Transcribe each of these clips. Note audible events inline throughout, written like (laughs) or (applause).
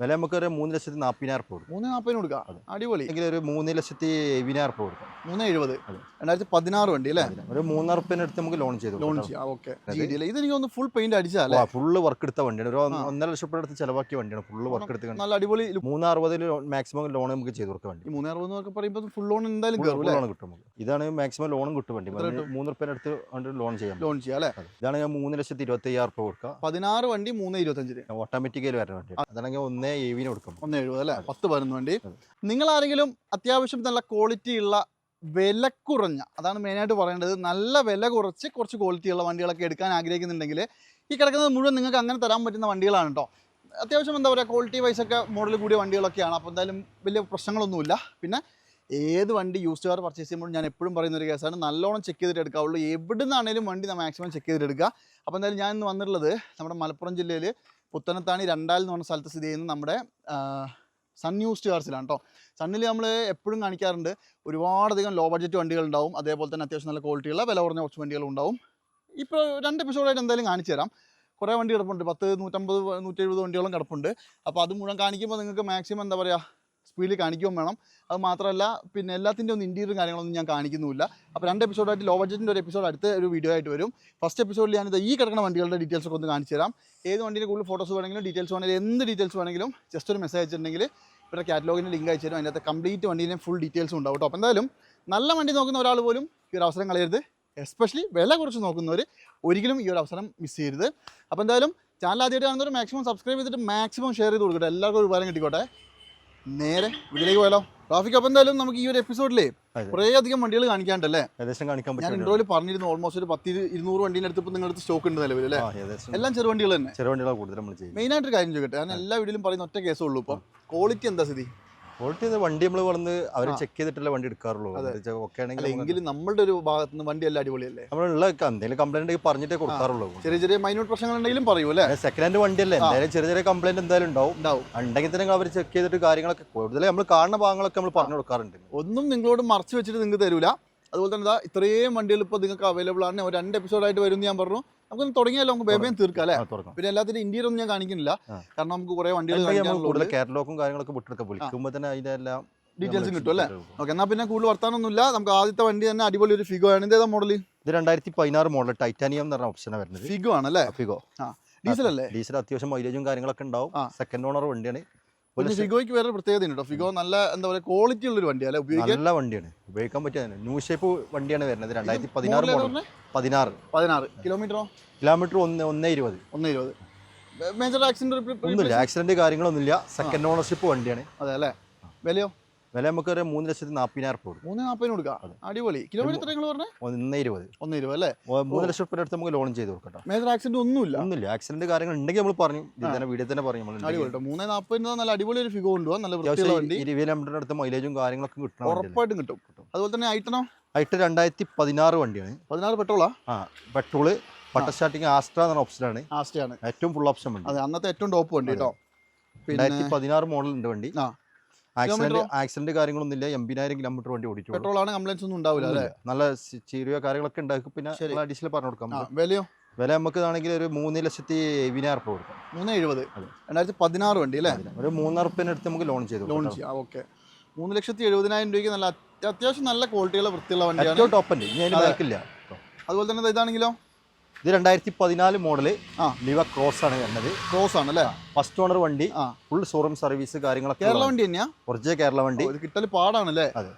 വില നമുക്ക് ഒരു മൂന്ന് ലക്ഷത്തി നാൽപ്പതിനായിരം രൂപ കൊടുക്കും. മൂന്ന് നാൽപ്പതിന് കൊടുക്കാം. അടിപൊളി. അല്ലെങ്കിൽ ഒരു മൂന്ന് ലക്ഷത്തി എഴുപതിനായിരം രൂപ കൊടുക്കാം. മൂന്ന് എഴുപത്. രണ്ടായിരത്തി പതിനാറ് വണ്ടി അല്ലേ? ഒരു മൂന്നായിരം റുപ്യന്റെ അടുത്ത് നമുക്ക് ലോൺ ചെയ്തു ലോൺ ചെയ്യാം. ഓക്കെ ഇത് എനിക്ക് ഒന്ന് ഫുൾ പെയിന്റ് അടിച്ചാൽ ഫുള്ള് വർക്ക് എടുത്ത വണ്ടിയാണ്. ഒരു. ഒന്നര ലക്ഷം രൂപ അടുത്ത് ചിലവാക്കിയ വണ്ടിയാണ്. ഫുള്ള് വർക്ക് എടുത്ത് നല്ല അടിപൊളി look. മൂന്ന് അറുപതിൽ മാക്സിമം ലോൺ നമുക്ക് ചെയ്തു കൊടുക്കാൻ വണ്ടി. ഈ മൂന്ന് അറുപത് എന്നൊക്കെ പറയുമ്പോൾ ഫുൾ ലോൺ എന്തായാലും ലോൺ കിട്ടും ഇതാണ് മാക്സിമം ലോണും കിട്ടും വണ്ടി? മൂന്ന് റുപ്യന്റെ അടുത്ത് വണ്ടി ലോൺ ചെയ്യാം. ലോൺ ചെയ്യാം അല്ലേ? ഇതാണ് ഞാൻ മൂന്ന് ലക്ഷത്തി ഇരുപത്തി അയ്യായിരം രൂപ കൊടുക്കുക പതിനാറ് വണ്ടി മൂന്ന് ഇരുപത്തഞ്ചിന്. ഓട്ടോമാറ്റിക്കലി വരുന്ന വണ്ടി അതാണെങ്കിൽ ഒന്നേ എവിന് കൊടുക്കും. ഒന്ന് എഴുപത് അല്ലേ? പത്ത് പതിനൊന്ന് വണ്ടി. നിങ്ങൾ ആരെങ്കിലും അത്യാവശ്യം നല്ല ക്വാളിറ്റി ഉള്ള വില കുറഞ്ഞ അതാണ് മെയിനായിട്ട് പറയേണ്ടത് നല്ല വില കുറച്ച് കുറച്ച് ക്വാളിറ്റി ഉള്ള വണ്ടികളൊക്കെ എടുക്കാൻ ആഗ്രഹിക്കുന്നുണ്ടെങ്കിൽ ഈ കിടക്കുന്നത് മുഴുവൻ നിങ്ങൾക്ക് അങ്ങനെ തരാൻ പറ്റുന്ന വണ്ടികളാണ് കേട്ടോ അത്യാവശ്യം എന്താ പറയുക ക്വാളിറ്റി വൈസ് ഒക്കെ മോഡൽ കൂടിയ വണ്ടികളൊക്കെയാണ്. അപ്പോൾ എന്തായാലും വലിയ പ്രശ്നങ്ങളൊന്നുമില്ല. പിന്നെ ഏത് വണ്ടി യൂസ്ഡ് കാർ പർച്ചേസ് ചെയ്യുമ്പോൾ ഞാൻ എപ്പോഴും പറയുന്ന ഒരു കേസാണ് നല്ലോണം ചെക്ക് ചെയ്തിട്ട് എടുക്കാവുള്ളൂ. എവിടെ വണ്ടി നമ്മൾ മാക്സിമം ചെക്ക് ചെയ്തിട്ട് എടുക്കുക. അപ്പോൾ എന്തായാലും ഞാൻ ഇന്ന് വന്നിട്ടുള്ളത് നമ്മുടെ മലപ്പുറം ജില്ലയിൽ പുത്തനത്താണി രണ്ടാൽ എന്ന് പറഞ്ഞ സ്ഥലത്ത് സ്ഥിതി ചെയ്യുന്ന നമ്മുടെ സൺ ന്യൂസ് കാർസിലാണ് കേട്ടോ സണ്ണിൽ നമ്മൾ എപ്പോഴും കാണിക്കാറുണ്ട് ഒരുപാടധികം ലോ ബഡ്ജറ്റ് വണ്ടികൾ ഉണ്ടാവും. അതേപോലെ തന്നെ അത്യാവശ്യം നല്ല ക്വാളിറ്റിയുള്ള വില കുറഞ്ഞ കുറച്ച് വണ്ടികളും ഉണ്ടാവും. ഇപ്പോൾ രണ്ട് എപ്പിസോഡായിട്ട് എന്തായാലും കാണിച്ചു തരാം. കുറേ വണ്ടി കിടപ്പുണ്ട്. പത്ത് നൂറ്റമ്പത് നൂറ്റി എഴുപത് വണ്ടിയോളം കിടപ്പുണ്ട്. അപ്പോൾ അത് മുഴുവൻ കാണിക്കുമ്പോൾ നിങ്ങൾക്ക് മാക്സിമം എന്താ പറയുക സ്പീഡിൽ കാണിക്കുകയും വേണം. അത് മാത്രമല്ല പിന്നെ എല്ലാത്തിന്റെ ഒന്നും ഇന്റീരിയർ കാര്യങ്ങളൊന്നും ഞാൻ കാണിക്കുന്നുമില്ല. അപ്പോൾ രണ്ട് എപ്പിസോഡായിട്ട് ലോ ബഡ്ജറ്റിന്റെ ഒരു എപ്പിസോഡ് അടുത്ത ഒരു വീഡിയോ ആയിട്ട് വരും. ഫസ്റ്റ് എപ്പിസോഡിൽ ഞാനിത് ഈ കിടക്കുന്ന വണ്ടികളുടെ ഡീറ്റെയിൽസ് ഒക്കെ ഒന്ന് കാണിച്ചു തരാം. ഏത് വണ്ടിയുടെ കൂടുതൽ ഫോട്ടോസ് വേണമെങ്കിലും ഡീറ്റെയിൽസ് വേണമെങ്കിലും എന്ത് ഡീറ്റെയിൽസ് വേണമെങ്കിലും ജസ്റ്റ് ഒരു മെസ്സേജ് അയച്ചിട്ടുണ്ടെങ്കിൽ ഇവരുടെ കാറ്റലോഗിന്റെ ലിങ്ക് അയച്ചു തരും. അതിനകത്ത് കംപ്ലീറ്റ് വണ്ടീന്റെ ഫുൾ ഡീറ്റെയിൽസ് ഉണ്ടാവും കേട്ടോ അപ്പോൾ എന്തായാലും നല്ല വണ്ടി നോക്കുന്ന ഒരാൾ പോലും ഈ ഒരു അവസരം കളയരുത്. എസ്പെഷ്യലി വില കുറച്ച് നോക്കുന്നവർ ഒരിക്കലും ഈ ഒരു അവസരം മിസ് ചെയ്യരുത്. അപ്പോൾ എന്തായാലും ചാനൽ ആദ്യമായിട്ട് കാണുന്നവർ മാക്സിമം സബ്സ്ക്രൈബ് ചെയ്തിട്ട് മാക്സിമം ഷെയർ ചെയ്ത് കൊടുക്കട്ടെ. എല്ലാവർക്കും ഒരു ഉപകാരം കിട്ടിക്കോട്ടെ. നേരെ വീട്ടിലേക്ക് പോയാലോ? ട്രാഫിക് അപ്പം എന്തായാലും നമുക്ക് ഈ ഒരു എപ്പിസോഡിലെ. കുറേ അധികം വണ്ടികൾ കാണിക്കാണ്ടല്ലേ? ഏകദേശം കാണിക്കാൻ ഞാൻ ഇൻട്രോയിൽ പറഞ്ഞിരുന്നു ഓൾമോസ്റ്റ് ഒരു പത്ത് ഇരു- ഇരുന്നൂറ് വണ്ടീന്റെ അടുത്ത് ഇപ്പോൾ നിങ്ങളുടെ സ്റ്റോക്ക് ഉണ്ട് നിലവിൽ അല്ലേ? എല്ലാം ചെറു വണ്ടികൾ തന്നെ. ചെറുവണ്ടികളാണ് കൂടുതൽ നമ്മൾ ചെയ്യുന്നത്. മെയിനായിട്ട് കാര്യം ചോദിക്കട്ടെ. ഞാൻ എല്ലാ വീട്ടിലും പറയുന്ന ഒറ്റ കേസേ ഉള്ളൂ ഇപ്പം. ക്വാളിറ്റി എന്താ സ്ഥിതി? ക്വാളിറ്റി വണ്ടി നമ്മൾ വന്ന് അവർ ചെക്ക് ചെയ്തിട്ടുള്ള വണ്ടി എടുക്കാറുള്ളൂ. ഓക്കെ അല്ല ആണെങ്കിൽ എങ്കിലും നമ്മളുടെ ഒരു ഭാഗത്ത് നിന്ന് വണ്ടി എല്ലാം അടിപൊളിയല്ലേ? നമ്മളുള്ള എന്തെങ്കിലും കംപ്ലൈന്റ് പറഞ്ഞിട്ടേ കൊടുക്കാറുള്ളൂ. ചെറിയ ചെറിയ മൈനോട്ട് പ്രശ്നങ്ങൾ ഉണ്ടെങ്കിലും പറയൂ അല്ലേ? സെക്കൻഡ് ഹാൻഡ് വണ്ടിയല്ലേ. എന്തായാലും ചെറിയ ചെറിയ കംപ്ലൈന്റ് എന്തായാലും ഉണ്ടാവും. ഉണ്ടാവും. ഉണ്ടെങ്കിൽ തന്നെ അവർ ചെക്ക് ചെയ്തിട്ട് കാര്യങ്ങളൊക്കെ കൂടുതൽ നമ്മൾ കാണുന്ന ഭാഗങ്ങളൊക്കെ നമ്മൾ പറഞ്ഞു കൊടുക്കാറുണ്ട്. ഒന്നും നിങ്ങളോട് മറച്ചു വെച്ചിട്ട് നിങ്ങൾക്ക് തരൂല. അതുപോലെ തന്നെ ഇതാ ഇത്രയും വണ്ടികൾ ഇപ്പോൾ നിങ്ങൾക്ക് അവൈലബിൾ ആണ്. ഒരു രണ്ട് എപ്പിസോഡായിട്ട് വരും എന്ന് ഞാൻ പറഞ്ഞു. നമുക്കൊന്ന് തുടങ്ങിയാലോ? നമുക്ക് വേഗം തീർക്കാം അല്ലേ? പിന്നെ എല്ലാത്തിനും ഇന്ത്യയിൽ ഒന്നും ഞാൻ കാണിക്കുന്നില്ല. കാരണം നമുക്ക് കുറെ വണ്ടികൾ കൂടുതൽ കാറ്റലോഗും കാര്യങ്ങളൊക്കെ വിട്ടെടുക്കാം. വിളിക്കുമ്പോൾ തന്നെ അതിന്റെ എല്ലാം ഡീറ്റെയിൽസും കിട്ടും അല്ലേ. ഓക്കെ എന്നാൽ പിന്നെ കൂടുതൽ വർത്താനൊന്നുമില്ല. നമുക്ക് ആദ്യത്തെ വണ്ടി തന്നെ അടിപൊളി ഒരു ഫിഗോ ആണ്. ഇതേതാ മോഡൽ ഇത് രണ്ടായിരത്തി പതിനാറ് മോഡൽ ടൈറ്റാനിയം എന്ന് പറഞ്ഞ ഓപ്ഷനാണ് വരുന്നത്. ഫിഗോ ആണല്ലേ? ഫിഗോ ഡീസൽ അല്ലേ? ഡീസൽ അത്യാവശ്യം മൈലേജും കാര്യങ്ങളൊക്കെ ഉണ്ടാവും. സെക്കൻഡ് ഓണർ വണ്ടിയാണ്. പിന്നെ ഫിഗോയ്ക്ക് വേറെ പ്രത്യേകത ഉണ്ട് ഫിഗോ നല്ല എന്താ പറയുക ക്വാളിറ്റി ഉള്ളൊരു വണ്ടിയാണ് അല്ലെ? ഉപയോഗിക്കാൻ നല്ല വണ്ടിയാണ്. ഉപയോഗിക്കാൻ പറ്റിയ ന്യൂ ഷേപ്പ് വണ്ടിയാണ് വരുന്നത്. രണ്ടായിരത്തി പതിനാറ് മോഡൽ? പതിനാറ്. പതിനാറ്. കിലോമീറ്ററോ കിലോമീറ്റർ ഒന്ന് ഒന്നേ ഇരുപത്. ഒന്ന് ഇരുപത്. മേജർ ആക്സിഡന്റ് ഒന്നുമില്ല. ആക്സിഡന്റ് കാര്യങ്ങളൊന്നുമില്ല. സെക്കൻഡ് ഓണർഷിപ്പ് വണ്ടിയാണ്. അതെ അല്ലേ? വിലയോ? വില നമുക്ക് ഒരു മൂന്ന് ലക്ഷത്തി നാൽപ്പതിനായിരം രൂപ കൊടുക്കും. മൂന്ന് നാൽപ്പതിന് കൊടുക്കാം. അടിപൊളി. കിലോമീറ്റർ നിങ്ങൾ പറഞ്ഞത് ഒന്ന് ഇരുപത്. ഒന്ന് ഇരുപത് അല്ലേ? മൂന്ന് ലക്ഷം രൂപ അടുത്ത് നമുക്ക് ലോൺ ചെയ്ത് കൊടുക്കട്ടെ. മേജർ ആക്സിഡന്റ് ഒന്നുമില്ല. ഒന്നുമില്ല. ആക്സിഡന്റ് കാര്യങ്ങൾ ഉണ്ടെങ്കിൽ നമ്മൾ പറഞ്ഞു. ഇതിൽ തന്നെ വീഡിയോ തന്നെ പറഞ്ഞു നമ്മൾ അടിപൊളി മൂന്ന് നാൽപ്പതിന് നല്ല അടിപൊളി ഒരു ഫിഗോ കൊണ്ടുപോകാം നല്ല വൃത്തിയുള്ള വണ്ടി. ഇരുപത് കിലോമീറ്റർ അടുത്ത് മൈലേജും കാര്യങ്ങളൊക്കെ കിട്ടണം ഉറപ്പായിട്ടും കിട്ടും. അതുപോലെ തന്നെ ഐട്ടണോ ആയിട്ട് രണ്ടായിരത്തി പതിനാറ് വണ്ടിയാണ്. പതിനാറ് പെട്രോളാ? ആ പെട്രോൾ പട്ട സ്റ്റാർട്ടിങ് ആസ്ട്ര എന്ന ഓപ്ഷനാണ് ആസ്ട്രയാണ് ഏറ്റവും ഫുൾ ഓപ്ഷൻ വണ്ടി. അതെ അന്നത്തെ ഏറ്റവും ടോപ്പ് വണ്ടി കേട്ടോ രണ്ടായിരത്തി പതിനാറ് മോഡൽ ഉണ്ട് വണ്ടി. ആ. ആക്സിഡന്റ്? ആക്സിഡന്റ് കാര്യങ്ങളൊന്നും എൺപതിനായിരം കിലോമീറ്റർ വണ്ടി ഓടിച്ചു പെട്രോൾ ആണ് കംപ്ലൈൻസ് ഒന്നും ഉണ്ടാവില്ല അല്ലേ? നല്ല ചീരിയോ കാര്യങ്ങളൊക്കെ ഉണ്ടാക്കും. പിന്നെ. അഡീഷണൽ പറഞ്ഞു കൊടുക്കാം. വിലയോ? വില നമുക്ക് ആണെങ്കിൽ ഒരു മൂന്ന് ലക്ഷത്തി എഴുപതിനായിരം രൂപ കൊടുക്കാം. മൂന്ന് എഴുപത്. രണ്ടായിരത്തി പതിനാറ് വണ്ടി അല്ലേ? ഒരു മൂന്നായിരം റുപ്യന്റെ അടുത്ത് നമുക്ക് ലോൺ ചെയ്തു ലോൺ. ചെയ്യാം. ഓക്കെ. മൂന്ന് ലക്ഷത്തി എഴുപതിനായിരം രൂപയ്ക്ക് നല്ല അത്യ- അത്യാവശ്യം നല്ല ക്വാളിറ്റിയുള്ള വൃത്തിയുള്ള വണ്ടിയാണ്. ടോപ്പ് ഉണ്ട് അതിന് അതുപോലെ തന്നെ ഇതാണെങ്കിലോ? ഇത് രണ്ടായിരത്തി പതിനാല് മോഡൽ ആ. ലിവ ക്രോസ് ആണ് വരുന്നത്. ക്രോസ് ആണ് അല്ലേ ഫസ്റ്റ് ഓണർ വണ്ടി ആ. ഫുൾ ഷോറൂം സർവീസ് കാര്യങ്ങളൊക്കെ കേരള വണ്ടി തന്നെയാ? ഒറിജിനൽ കേരള വണ്ടി. ഇത് പാടാണ് പാടാണല്ലേ? അതെ.